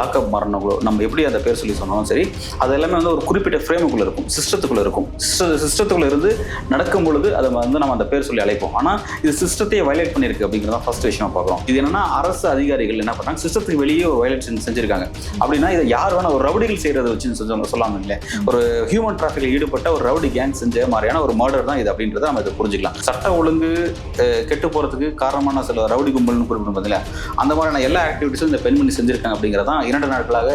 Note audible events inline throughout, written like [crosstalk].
Lockup மரணங்களோ நம்ம எப்படி அந்த பேர் சொல்லி சொன்னாலும் சரி அது எல்லாமே வந்து ஒரு குறிப்பிட்ட ஃப்ரேமுக்குள்ள இருக்கும் சிஸ்டத்துக்குள்ள இருக்கும். சிஸ்டத்துக்குள்ள இருந்து நடக்கும் பொழுது அதை வந்து நம்ம அந்த பேர் சொல்லி அழைப்போம். ஆனால் இது சிஸ்டத்தையே வயலேட் பண்ணியிருக்கு அப்படிங்கிறத ஃபர்ஸ்ட் விஷயம் பார்க்குறோம். இது என்னன்னா அரசு அதிகாரிகள் என்ன பண்ணாங்க சிஸ்டத்துக்கு வெளியே ஒரு வயலேட் செஞ்சிருக்காங்க. அப்படின்னா இதை யார் வேணா ஒரு ரவுடிகள் செய்யறதை வச்சு செஞ்சவங்க சொல்லாம இல்லை. ஒரு ஹியூமன் டிராஃபிக்கில் ஈடுபட்ட ஒரு ரவுடி கேங் செஞ்ச மாதிரியான ஒரு மர்டர் தான் இது அப்படின்றத நம்ம இதை புரிஞ்சுக்கலாம். சட்ட ஒழுங்கு கெட்டு போறதுக்கு காரணமான சில ரவுடி கும்பல்னு குறிப்பிடும் பார்த்தீங்களா அந்த மாதிரியான எல்லா ஆக்டிவிட்டிஸும் இந்த பெண்மணி செஞ்சிருக்காங்க அப்படிங்கிறதான் இரண்டு நாட்களாக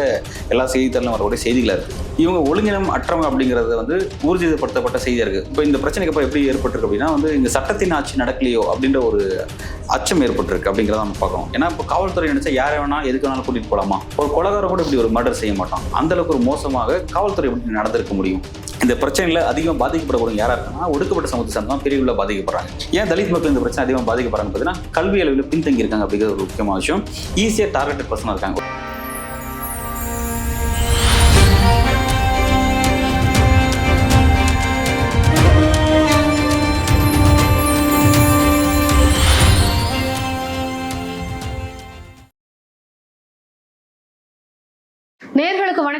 எல்லா செய்தித்தாளும் வரக்கூடிய செய்திகளாக இருக்கு இவங்க ஒழுங்கினம் அற்றவங்க அப்படிங்கிறது வந்து ஊர்ஜிதப்படுத்தப்பட்ட செய்தியாக இருக்கு. இப்போ இந்த பிரச்சனைக்கு அப்புறம் எப்படி ஏற்பட்டிருக்கு அப்படின்னா வந்து இந்த சட்டத்தின் ஆட்சி நடக்கலையோ அப்படின்ற ஒரு அச்சம் ஏற்பட்டிருக்கு அப்படிங்கிறத நம்ம பார்க்கறோம் ஏன்னா இப்போ காவல்துறை நினைச்சா யாரை வேணா எதுக்கு வேணாலும் கூட்டிட்டு போலாமா? ஒரு கொலகாரம் கூட இப்படி ஒரு மர்டர் செய்ய மாட்டான். அந்த அளவுக்கு ஒரு மோசமாக காவல்துறை எப்படி நடந்திருக்க முடியும்? இந்த பிரச்சனையில அதிகமாக பாதிக்கப்படக்கூடிய யாரா இருக்காங்கன்னா ஒடுக்கப்பட்ட சமூக சேர்ந்து தான் பெரிய பாதிக்கப்படுறாங்க. ஏன் தலித் மக்கள் இந்த பிரச்சனை அதிகமாக பாதிக்கப்படுறாங்க பார்த்தீங்கன்னா கல்வி அளவில் பின்தங்கி இருக்காங்க அப்படிங்கிற ஒரு முக்கியமான விஷயம். ஈஸியாக டார்கெட்டட் பர்சனாக இருக்காங்க.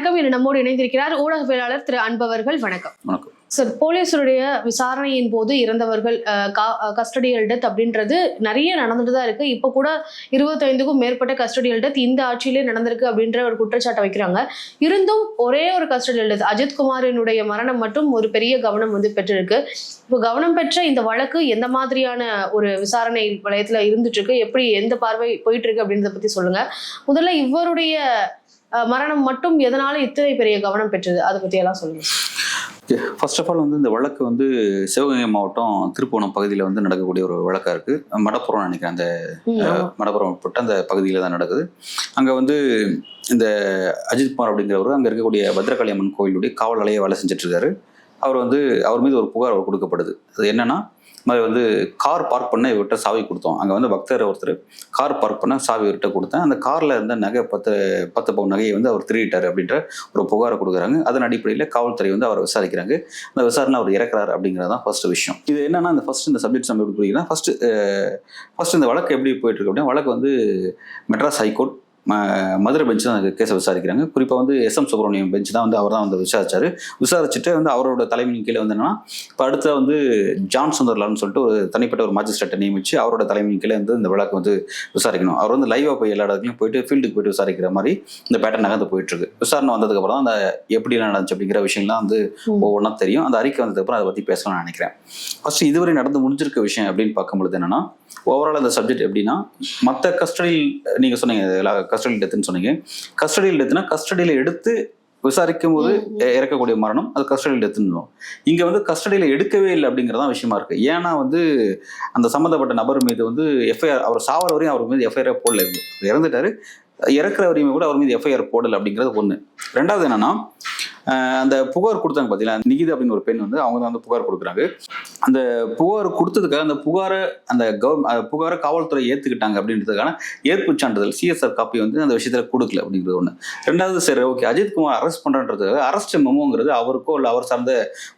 வணக்கம். இன்று நம்மோடு இணைந்திருக்கிறார் ஊடகவியலாளர் திரு அன்பவர்கள். வணக்கம். வணக்கம். சார் போலீஸருடைய விசாரணையின் போது இறந்தவர்கள் கஸ்டடியல் டெத் அப்படின்றது நிறைய நடந்துட்டு தான் இருக்கு. இப்போ கூட இருபத்தைந்துக்கும் மேற்பட்ட கஸ்டடியல் டெத் இந்த ஆட்சியிலே நடந்திருக்கு அப்படின்ற ஒரு குற்றச்சாட்டை வைக்கிறாங்க. இருந்தும் ஒரே ஒரு கஸ்டடியல் டெத் அஜித் குமாரினுடைய மரணம் மட்டும் ஒரு பெரிய கவனம் வந்து பெற்றிருக்கு. இப்போ கவனம் பெற்ற இந்த வழக்கு எந்த மாதிரியான ஒரு விசாரணை வளையத்துல இருந்துட்டு இருக்கு? எப்படி எந்த பார்வை போயிட்டு இருக்கு அப்படின்றத பத்தி சொல்லுங்க. முதல்ல இவருடைய மரணம் மட்டும் எதனால இத்தனை பெரிய கவனம் பெற்றது? அதை பத்தி எல்லாம் சொல்லுங்க. ஃபர்ஸ்ட் ஆஃப் ஆல் வந்து இந்த வழக்கு வந்து சிவகங்கை மாவட்டம் திருப்போணம் பகுதியில் வந்து நடக்கக்கூடிய ஒரு வழக்காக இருக்கு. மடப்புறம் நினைக்கிறேன் அந்த. மடப்புறம் உட்பட்ட அந்த பகுதியில் தான் நடக்குது. அங்கே வந்து இந்த அஜித் குமார் அப்படிங்கிறவர் அங்கே இருக்கக்கூடிய பத்ரகாளி அம்மன் கோயிலுடைய காவல் நிலைய வேலை செஞ்சுட்டு இருக்காரு. அவர் வந்து அவர் மீது ஒரு புகார் அவர் கொடுக்கப்படுது. அது என்னன்னா மாதிரி வந்து கார் பார்க் பண்ண இவர்கிட்ட சாவி கொடுத்தோம். அங்கே வந்து பக்தர் ஒருத்தர் கார் பார்க் பண்ண சாவி இவர்கிட்ட கொடுத்தேன். அந்த காரில் இருந்த நகை பத்து பத்து பவுன் நகையை வந்து அவர் திருடிட்டார் அப்படின்ற ஒரு புகாரை கொடுக்குறாங்க. அதன் அடிப்படையில் காவல்துறை வந்து அவரை விசாரிக்கிறாங்க. அந்த விசாரணை அவர் இறக்குறாரு அப்படிங்கிறது தான் ஃபர்ஸ்ட் விஷயம். இது என்னன்னா இந்த ஃபர்ஸ்ட் இந்த சப்ஜெக்ட் நம்ம எப்படி புரியுதுன்னா ஃபர்ஸ்ட் ஃபர்ஸ்ட் இந்த வழக்கு எப்படி போயிட்டு இருக்கு அப்படின்னா வழக்கு வந்து மெட்ராஸ் ஹைகோர்ட் மதுரை பெஞ்ச் தான் கேஸை விசாரிக்கிறாங்க. குறிப்பாக வந்து எஸ் எம் சுப்பிரமணியம் பெஞ்ச் தான் வந்து அவர் தான் வந்து விசாரிச்சாரு. விசாரிச்சுட்டு வந்து அவரோட தலைமையின் கீழே வந்து என்னன்னா இப்போ அடுத்த வந்து ஜான் சுந்தர்லால்னு சொல்லிட்டு ஒரு தனிப்பட்ட ஒரு மாஜிஸ்ட்ரேட்டை நியமிச்சு அவரோட தலைமையின் கீழே வந்து இந்த வழக்கு வந்து விசாரிக்கணும். அவர் வந்து லைவாக போய் எல்லா இடத்துலையும் போயிட்டு ஃபீல்டுக்கு போயிட்டு விசாரிக்கிற மாதிரி இந்த பேட்டர்ன் நகர்ந்து போயிட்டு இருக்கு விசாரணை வந்ததுக்கப்புறம் தான் அந்த எப்படி நடந்துச்சு அப்படிங்கிற விஷயம்லாம் வந்து. ஒவ்வொன்றா தெரியும். அந்த அறிக்கை வந்ததுக்கப்புறம் அதை பற்றி பேசலாம்னு நினைக்கிறேன். ஃபர்ஸ்ட் இதுவரை நடந்து முடிஞ்சிருக்க விஷயம் அப்படின்னு பார்க்கும்பொழுது என்னன்னா ஓவரால் அந்த சப்ஜெக்ட் எப்படின்னா மற்ற கஸ்டடியில் நீங்கள் சொன்னீங்க கஸ்டடியில் டெத்துன்னு சொன்னீங்க. கஸ்டடியில் டெத்துனா கஸ்டடியில் எடுத்து விசாரிக்கும் போது இறக்கக்கூடிய மரணம் அது கஸ்டடியில் டெத்துன்னு இங்கே வந்து கஸ்டடியில் எடுக்கவே இல்லை அப்படிங்கிறதான் விஷயமா இருக்கு. ஏன்னா வந்து அந்த சம்மந்தப்பட்ட நபர் மீது வந்து எஃப்ஐஆர் அவர் சாவர வரையும் அவர் மீது எஃப்ஐஆர் போடல. இருந்து இறந்துட்டாரு. இறக்குற வரையுமே கூட அவர் மீது எஃப்ஐஆர் போடல அப்படிங்கிறது ஒன்று ரெண்டாவது என்னன்னா அந்த புகார் கொடுத்தாங்க பார்த்தீங்களா நிகிதா அப்படின்னு ஒரு பெண் வந்து அவங்க தான் வந்து புகார் கொடுக்குறாங்க. அந்த புகார் கொடுத்ததுக்காக அந்த புகாரை அந்த கவர் புகாரை காவல்துறை ஏற்றுக்கிட்டாங்க அப்படின்றதுக்கான ஏற்பு சான்றிதழ் சிஎஸ்ஆர் காப்பி வந்து அந்த விஷயத்தில் கொடுக்கல அப்படிங்கிறது ஒன்று ரெண்டாவது சரி ஓகே. அஜித் குமார் அரெஸ்ட் பண்ணுறதுக்காக அரெஸ்ட் மெமோங்கிறது அவருக்கோ இல்லை அவர் சார்ந்த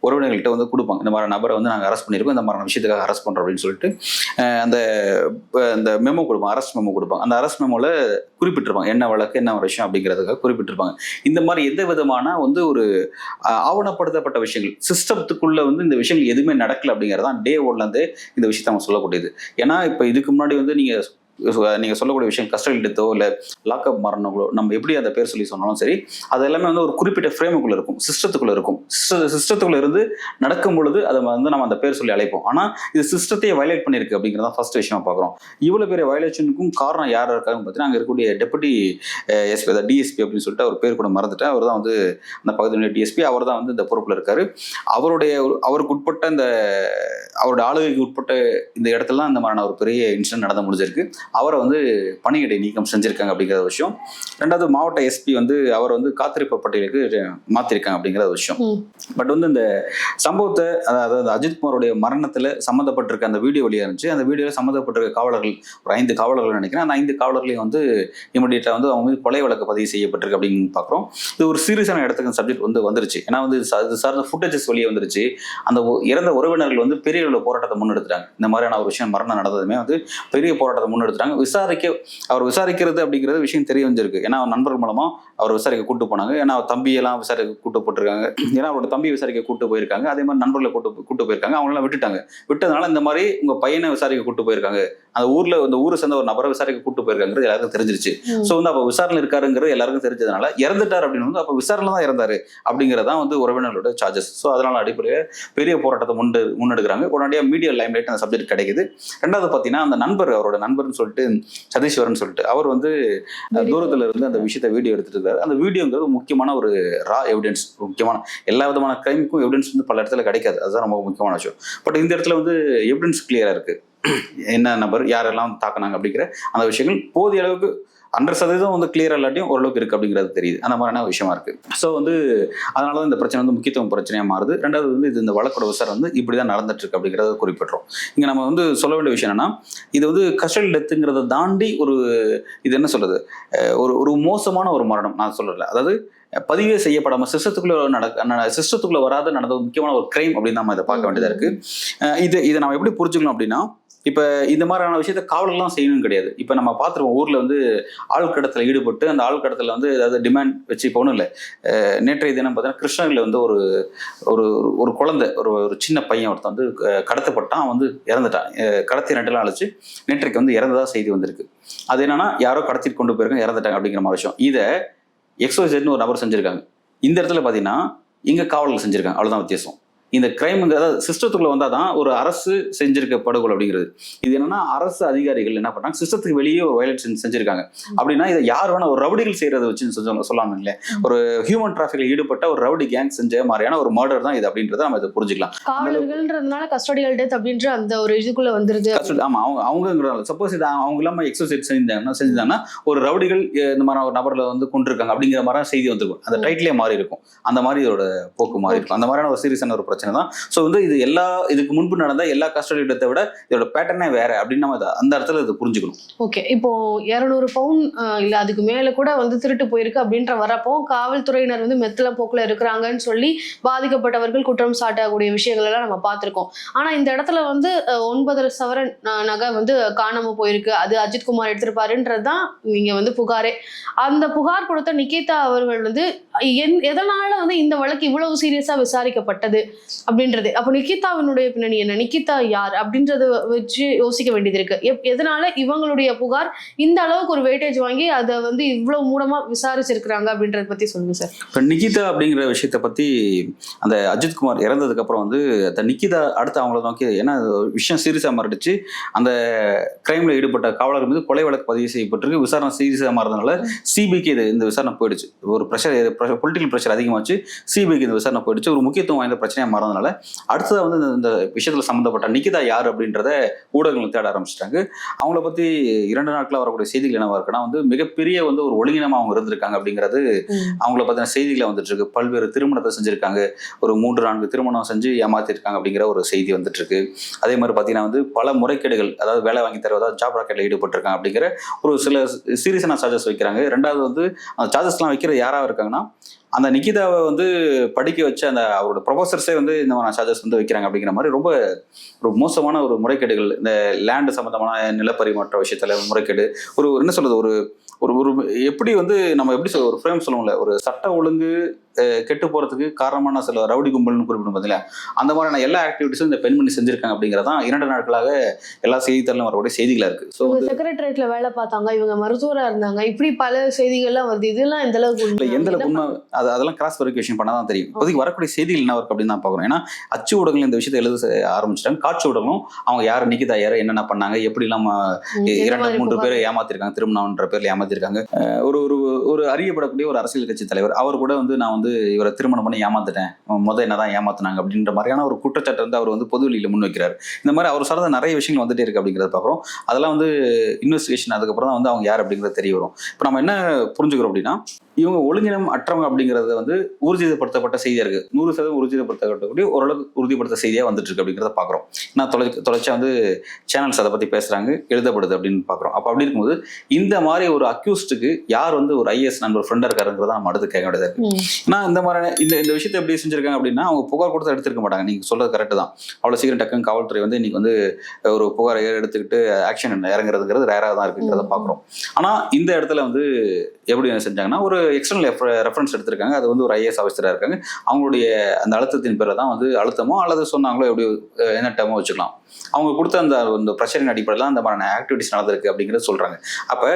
உறவினர்கள்ட்ட வந்து கொடுப்பாங்க. இந்த மாதிரி நபரை வந்து நாங்கள் அரெஸ்ட் பண்ணியிருக்கோம். இந்த மாதிரி விஷயத்துக்காக அரெஸ்ட் பண்ணுறோம் அப்படின்னு சொல்லிட்டு அந்த அந்த மெமோ கொடுப்பாங்க. அரெஸ்ட் மெமோ கொடுப்பாங்க. அந்த அரெஸ்ட் மெமோவில் குறிப்பிட்டிருப்பாங்க. என்ன வழக்கு என்ன விஷயம் அப்படிங்கிறதுக்காக குறிப்பிட்டிருப்பாங்க. இந்த மாதிரி எந்த விதமான வந்து ஒரு ஒரு ஆவணப்படுத்தப்பட்ட விஷயங்கள். சிஸ்டத்துக்குள்ள வந்து இந்த விஷயங்கள் எதுவுமே நடக்கல அப்படிங்கிறதான் டே ஒன்லேருந்து இந்த விஷயத்தை நம்ம சொல்லக்கூடியது. ஏன்னா இப்போ இதுக்கு முன்னாடி வந்து நீங்கள் நீங்கள் சொல்லக்கூடிய விஷயம் கஸ்டடி எடுத்தோ இல்லை லாக்அப் மரணங்களோ நம்ம எப்படி அந்த பேர் சொல்லி சொன்னாலும் சரி அது எல்லாமே வந்து ஒரு குறிப்பிட்ட ஃப்ரேமுக்குள்ளே இருக்கும் சிஸ்டத்துக்குள்ளே இருக்கும். சிஸ்டத்துக்குள்ளே இருந்து நடக்கும் பொழுது அதை வந்து நம்ம அந்த பேர் சொல்லி அழைப்போம். ஆனால் இது சிஸ்டத்தையே வயலேட் பண்ணியிருக்கு அப்படிங்கிறத ஃபர்ஸ்ட் விஷயமா பார்க்குறோம். இவ்வளோ பெரிய வயலேஷனுக்கும் காரணம் யார் இருக்காங்க பார்த்தீங்கன்னா அங்கே இருக்கக்கூடிய டெபுட்டி எஸ்பி அதாவது டிஎஸ்பி அப்படின்னு சொல்லிட்டு அவர் பேர் கூட மறந்துட்டேன். அவர் தான் வந்து அந்த பகுதியினுடைய டிஎஸ்பி அவர் தான் வந்து இந்த பொறுப்பில் இருக்காரு. அவருடைய அவருக்கு உட்பட்ட இந்த அவருடைய ஆளுகைக்கு உட்பட்ட இந்த இடத்துல தான் இந்த மாதிரியான ஒரு பெரிய இன்சிடென்ட் நடந்து முடிஞ்சிருக்கு. அவரை வந்து பணியிடை நீக்கம் செஞ்சிருக்காங்க அப்படிங்கிற விஷயம். ரெண்டாவது மாவட்ட எஸ்பி வந்து அவர் வந்து காத்திருப்பு பட்டியலுக்கு மாத்திருக்காங்க அப்படிங்கிற விஷயம். பட் வந்து இந்த சம்பவத்தை அதாவது அந்த அஜித் குமாரோடைய மரணத்துல சம்மந்தப்பட்டிருக்க அந்த வீடியோ வெளியா இருந்துச்சு. அந்த வீடியோவில் சம்மந்தப்பட்டிருக்க காவலர்கள் ஒரு ஐந்து காவலர்கள் நினைக்கிறேன். அந்த ஐந்து காவலர்களையும் வந்து இமிடியேட்டாக வந்து அவங்க மீது கொலை வழக்கு பதிவு செய்யப்பட்டிருக்கு அப்படின்னு பார்க்குறோம் இது ஒரு சீரியஸான இடத்துக்கு சப்ஜெக்ட் வந்து வந்துருச்சு. ஏன்னா வந்து இது சார்ந்த ஃபுட்டேஜஸ் வெளியே வந்துருச்சு. அந்த இறந்த உறவினர்கள் வந்து பெரிய அளவு போராட்டத்தை முன்னெடுத்துட்டாங்க. இந்த மாதிரியான ஒரு விஷயம் மரணம் நடந்ததுமே வந்து பெரிய போராட்டத்தை முன்னெடுத்து பயன்படுத்துறாங்க விசாரிக்க அவர் விசாரிக்கிறது அப்படிங்கிறது விஷயம் தெரிய வந்திருக்கு. ஏன்னா அவர் நண்பர்கள் மூலமா அவர் விசாரிக்க கூட்டு போனாங்க. ஏன்னா அவர் தம்பியெல்லாம் விசாரிக்க கூட்டு போட்டிருக்காங்க. ஏன்னா அவரோட தம்பி விசாரிக்க கூட்டு போயிருக்காங்க. அதே மாதிரி நண்பர்களை கூட்டு கூட்டு போயிருக்காங்க. அவங்களெல்லாம் விட்டுட்டாங்க. விட்டதுனால இந்த மாதிரி உங்க பையனை விசாரிக்க கூட்டு போயிருக்காங்க. அந்த ஊர்ல இந்த ஊரை சேர்ந்த ஒரு நபரை விசாரிக்க கூட்டு போயிருக்காங்கிறது எல்லாருக்கும் தெரிஞ்சிருச்சு. ஸோ வந்து அப்போ விசாரணை இருக்காருங்கிறது எல்லாருக்கும் தெரிஞ்சதுனால இறந்துட்டார் அப்படின்னு வந்து அப்போ விசாரணை தான் இறந்தாரு அப்படிங்கிறதான் வந்து உறவினர்களோட சார்ஜஸ் ஸோ அதனால அடிப்படையில் பெரிய போராட்டத்தை முன்னெடு முன்னெடுக்கிறாங்க. உடனடியாக மீடியா லைம்லைட் அந்த சப்ஜெக்ட் கிடைக்குது. ரெண்டாவது பார்த்தீங்கன்னா அந்த நண்பர் அவரோட நண்பர்னு சொல்லிட்டு சதீஸ்வரன் சொல்லிட்டு அவர் வந்து தூரத்துல இருந்து அந்த விஷயத்த வீடியோ எடுத்துட்டு இருக்காரு அந்த வீடியோங்கிறது முக்கியமான ஒரு ரா எவிடன்ஸ் முக்கியமான எல்லா விதமான கிரைமுக்கும் எவிடன்ஸ் வந்து பல இடத்துல கிடைக்காது. அதுதான் ரொம்ப முக்கியமான விஷயம். பட் இந்த இடத்துல வந்து எவிடன்ஸ் கிளியரா இருக்கு. [clears throat] என்ன நபர் யாரெல்லாம் தாக்குனாங்க அப்படிங்கிற அந்த விஷயங்கள் போதிய அளவுக்கு ஹண்ட்ரட் சதவீதம் வந்து கிளியர் இல்லாட்டியும் ஓரளவுக்கு இருக்கு அப்படிங்கிறது தெரியுது. அந்த மாதிரியான விஷயமா இருக்கு. ஸோ வந்து அதனால தான் இந்த பிரச்சனை வந்து முக்கியத்துவம் பிரச்சனையா மாறுது. ரெண்டாவது வந்து இது இந்த வழக்கோட விசாரணை வந்து இப்படி தான் நடந்துட்டு இருக்கு அப்படிங்கிறத குறிப்பிட்றோம். இங்க நம்ம வந்து சொல்ல வேண்டிய விஷயம் என்னன்னா இது வந்து கஸ்டடி டெத்துங்கிறத தாண்டி ஒரு இது என்ன சொல்றது? ஒரு ஒரு மோசமான ஒரு மரணம் நான் சொல்லலை. அதாவது பதிவே செய்யப்படாம சிஸ்டத்துக்குள்ள நடக்க சிஸ்டத்துக்குள்ள வராத நடந்த முக்கியமான ஒரு கிரைம் அப்படின்னு நம்ம இதை பார்க்க வேண்டியதா இருக்கு. இது இதை நம்ம எப்படி புரிஞ்சுக்கணும் அப்படின்னா இப்போ இந்த மாதிரியான விஷயத்த காவலர்லாம் செய்யணும்னு கிடையாது. இப்போ நம்ம பார்த்துருவோம் ஊரில் வந்து ஆள் கடத்தில் ஈடுபட்டு அந்த ஆள் கடத்தில் வந்து ஏதாவது டிமாண்ட் வச்சு போகணும் இல்லை. நேற்றைய தினம் பார்த்தீங்கன்னா கிருஷ்ணகிரியில் வந்து ஒரு ஒரு ஒரு குழந்தை ஒரு ஒரு சின்ன பையன் ஒருத்தன் வந்து கடத்தப்பட்டான். வந்து இறந்துட்டான். அஹ், கடத்தி ரெண்டுலாம் அழைச்சு நேற்றைக்கு வந்து இறந்ததாக செய்தி வந்திருக்கு. அது என்னன்னா யாரோ கடத்திட்டு கொண்டு போயிருக்காங்க இறந்துட்டாங்க அப்படிங்கிற மாதிரி விஷயம். இதை எக்ஸோசைட்னு ஒரு நபர் செஞ்சுருக்காங்க. இந்த இடத்துல பார்த்தீங்கன்னா இங்கே காவலர்கள் செஞ்சுருக்காங்க. அவ்வளோதான் வித்தியாசம். இந்த கிரைமுங்க அதாவது சிஸ்டத்துக்குள்ள வந்தால் தான் ஒரு அரசு செஞ்சிருக்க படுகொலை அப்படிங்கிறது. இது என்னன்னா அரசு அதிகாரிகள் என்ன பண்ணாங்க சிஸ்டத்துக்கு வெளியே ஒரு வயலன்ஸ் செஞ்சிருக்காங்க. அப்படின்னா இதை யார் வேணா ஒரு ரவுடிகள் செய்யறதை வச்சு சொல்ல சொல்லாம இல்லையா ஒரு ஹியூமன் டிராஃபிக்ல ஈடுபட்ட ஒரு ரவுடி கேங் செஞ்ச மாதிரியான ஒரு மர்டர் தான் இது அப்படின்றத நம்ம இதை புரிஞ்சுக்கலாம். காவலர்கள்ன்றதுனால கஸ்டடியல் டெத் அப்படின்ற அந்த ஒரு இதுக்குள்ள வந்துருது. ஆமா அவங்க அவங்கிறதால சப்போஸ் இது அவங்க இல்லாம எக்ஸசைஸ் செஞ்சாங்கன்னா செஞ்சாங்கன்னா ஒரு ரவுடிகள் இந்த மாதிரி ஒரு நபர்ல வந்து கொண்டிருக்காங்க அப்படிங்கிற மாதிரி செய்தி வந்திருக்கும். அந்த. டைட்டிலே மாறி இருக்கும் அந்த மாதிரி இதோட போக்கு மாறி இருக்கும் அந்த மாதிரியான ஒரு சீரியஸான ஒரு பிரச்சனை தான் ஸோ வந்து இது எல்லா இதுக்கு முன்பு நடந்த எல்லா கஸ்டடி இடத்தை விட இதோட பேட்டர்னே வேற அப்படின்னு நம்ம அந்த இடத்துல இது புரிஞ்சுக்கணும். ஓகே இப்போ இரநூறு பவுன் இல்ல அதுக்கு மேல கூட வந்து திருட்டு போயிருக்கு அப்படின்ற வரப்போ காவல்துறையினர் வந்து மெத்தல போக்குல இருக்கிறாங்கன்னு சொல்லி பாதிக்கப்பட்டவர்கள் குற்றம் சாட்டக்கூடிய விஷயங்கள் எல்லாம் நம்ம பார்த்திருக்கோம். ஆனா இந்த இடத்துல வந்து ஒன்பதரை சவரன் நகை வந்து காணாம போயிருக்கு. அது அஜித்குமார் எடுத்திருப்பாருன்றது தான் நீங்கள் வந்து புகாரே. அந்த புகார் கொடுத்த நிகிதா அவர்கள் வந்து என்- எதனால வந்து இந்த வழக்கு இவ்வளவு சீரியஸா விசாரிக்கப்பட்டது? அப்படின்றது. அப்போ நிகிதாவினுடைய பின்னணி என்ன? நிகிதா யார்? அப்படின்றத வச்சு யோசிக்க வேண்டியது இருக்கு. எப்- எதனால இவங்களுடைய புகார் இந்த அளவுக்கு ஒரு வெயிட்டேஜ் வாங்கி அதை வந்து இவ்வளவு மூடமா விசாரிச்சிருக்கிறாங்க அப்படின்றத பத்தி சொல்லுங்க சார். இப்போ நிகிதா அப்படிங்கிற விஷயத்த பத்தி அந்த அஜித்குமார் இறந்ததுக்கு அப்புறம் வந்து அந்த நிகிதா அடுத்து அவங்கள நோக்கி ஏன்னா விஷயம் சீரியஸா மாறிடுச்சு. அந்த கிரைம்ல ஈடுபட்ட காவலர் மீது கொலை வழக்கு பதிவு செய்யப்பட்டிருக்கு. விசாரணை சீரியஸா மாறதுனால சிபிக்கு இது இந்த விசாரணை போயிடுச்சு. ஒரு ப்ரெஷர் பொலிட்டிக்கல் ப்ரெஷர் அதிகமாச்சு. சிபிக்கு இந்த விசாரணை போயிடுச்சு. ஒரு முக்கியத்துவம் வாய்ந்த பிரச்சனையாக மாறதுனால அடுத்ததாக வந்து இந்த- விஷயத்தில் சம்மந்தப்பட்ட நிகிதா யார் அப்படின்றத ஊடகங்கள் தேட ஆரம்பிச்சிட்டாங்க. அவங்கள பத்தி இரண்டு நாட்களா வரக்கூடிய செய்திகள் என்னவா இருக்குன்னா வந்து மிகப்பெரிய வந்து ஒரு ஒழுங்கினமா அவங்க இருந்திருக்காங்க அப்படிங்கிறது அவங்கள பத்தின செய்திகளை வந்துட்டு இருக்கு. பல்வேறு திருமணத்தை செஞ்சிருக்காங்க. ஒரு மூன்று நான்கு திருமணம் செஞ்சு ஏமாத்திருக்காங்க அப்படிங்கிற ஒரு செய்தி வந்துட்டு இருக்கு. அதே மாதிரி பார்த்தீங்கன்னா வந்து பல முறைகேடுகள் அதாவது வேலை வாங்கி தருவதா ஜாப் ராக்கெட்ல ஈடுபட்டிருக்காங்க அப்படிங்கிற ஒரு சில சீரியஸான சார்ஜஸ் வைக்கிறாங்க. ரெண்டாவது வந்து அந்த சார்ஜஸ்லாம் வைக்கிறது யாராக இருக்காங்கன்னா அந்த நிகிதாவை வந்து படிக்க வச்ச அந்த அவரோட ப்ரொஃபஸர்ஸே வந்து இந்த மாதிரி சார்ஜஸ் வந்து வைக்கிறாங்க அப்படிங்கிற மாதிரி ரொம்ப ஒரு மோசமான ஒரு முறைகேடுகள். இந்த லேண்டு சம்பந்தமான நிலப்பரிமாற்ற விஷயத்துல முறைகேடு. ஒரு என்ன சொல்றது? ஒரு ஒரு ஒரு எப்படி வந்து நம்ம எப்படி சொல்ல ஒரு ஃப்ரேம் சொல்லுவோம்ல? ஒரு சட்ட ஒழுங்கு கெட்டு போறதுக்கு காரணமான சில ரவுடி கும்பல்னு குறிப்பிடும் பார்த்தீங்களா அந்த மாதிரியான எல்லா ஆக்டிவிட்டிஸும் இந்த பெண்மணி செஞ்சிருக்காங்க அப்படிங்கிறதான் இரண்டு நாட்களாக எல்லா செய்தித்தாளும் வரக்கூடிய செய்திகளா இருக்கு. ஸோ செக்ரட்டரியேட்ல வேலை பார்த்தாங்க இவங்க மருத்துவரா இருந்தாங்க. இப்படி பல செய்திகள்லாம் வருது. இதெல்லாம் எந்த அளவுக்கு இல்ல? எந்த அளவுக்கு உண்மை? அது அதெல்லாம் கிராஸ் வெரிஃபிகேஷன் பண்ணா தான் தெரியும் இப்போதைக்கு வரக்கூடிய செய்திகள் என்ன இருக்கு அப்படின்னு தான் பார்க்குறோம். ஏன்னா அச்சு ஊடகங்கள் இந்த விஷயத்தை எழுத ஆரம்பிச்சிட்டாங்க. காட்சி ஊடகங்களும் அவங்க யார் நிக்கிதா யார் என்னென்ன பண்ணாங்க எப்படி இல்லாம இரண்டு மூன்று? பேரை ஏமாத்திருக்காங்க திருமணம்ன்ற பேர்ல ஏமாத்திருக்காங்க. ஒரு ஒரு ஒரு அறியப்படக்கூடிய ஒரு அரசியல் கட்சி தலைவர். அவர் கூட வந்து நான் வந்து இவரை திருமணம் பண்ணி ஏமாத்துட்டேன் முத என்னதான் ஏமாத்துனாங்க அப்படின்ற மாதிரியான ஒரு குற்றச்சாட்டு வந்து அவர் வந்து பொதுவெளியில முன் வைக்கிறாரு. இந்த மாதிரி அவர் சார்ந்த நிறைய விஷயங்கள் வந்துட்டே இருக்கு அப்படிங்கிறத பார்க்குறோம். அதெல்லாம் வந்து இன்வெஸ்டிகேஷன் அதுக்கப்புறம் தான் வந்து அவங்க யார் அப்படிங்கிறது தெரிய வரும். இப்போ நம்ம என்ன புரிஞ்சுக்கிறோம் அப்படின்னா இவங்க ஒழுங்கினம் அற்றவங்க அப்படிங்கிறது வந்து ஊர்ஜிதப்படுத்தப்பட்ட செய்தியா இருக்கு. நூறு சதவீதம் ஊர்ஜிதப்படுத்தப்படக்கூடிய ஓரளவுக்கு உறுதிப்படுத்த செய்தியா வந்துட்டு இருக்கு அப்படிங்கிறத பார்க்குறோம். நான் தொலை தொலைச்சா வந்து சேனல்ஸ் அதை பத்தி பேசுறாங்க எழுதப்படுது அப்படின்னு பார்க்குறோம். அப்போ அப்படி இருக்கும்போது இந்த மாதிரி ஒரு அக்யூஸ்டுக்கு யார் வந்து ஒரு ஐஎஸ் நண்பர் ஃப்ரெண்டாக இருக்காருங்கிறத நம்ம அடுத்து கேட்க வேண்டியது இருக்கு. ஏன்னா இந்த மாதிரி இந்த இந்த விஷயத்தை எப்படி செஞ்சிருக்காங்க அப்படின்னா அவங்க புகார் கொடுத்து எடுத்திருக்க மாட்டாங்க. நீங்க சொல்றது கரெக்ட் தான். அவ்வளோ சீக்கிரம் டக்குன்னு காவல்துறை வந்து இன்னைக்கு வந்து ஒரு புகாரை எடுத்துக்கிட்டு ஆக்ஷன் இறங்குறதுங்கிறது ரேராக தான் இருக்குங்கிறத. பார்க்குறோம் ஆனால் இந்த இடத்துல வந்து எப்படி செஞ்சாங்கன்னா ஒரு எக்ஸ்டர்னல் ரெஃபரன்ஸ் எடுத்திருக்காங்க. அது வந்து ஒரு ஐஏஎஸ் ஆஃபீஸராக இருக்காங்க. அவங்களுடைய அந்த அழுத்தத்தின் பேரில் தான் வந்து அழுத்தமோ அல்லது சொன்னாங்களோ எப்படி என்ன டேமோ வச்சுக்கலாம். அவங்க கொடுத்த அந்த அந்த பிரச்சனையின் அடிப்படையில் அந்த மாதிரியான ஆக்டிவிட்டிஸ் நடந்திருக்கு அப்படிங்கிறத சொல்கிறாங்க அப்போ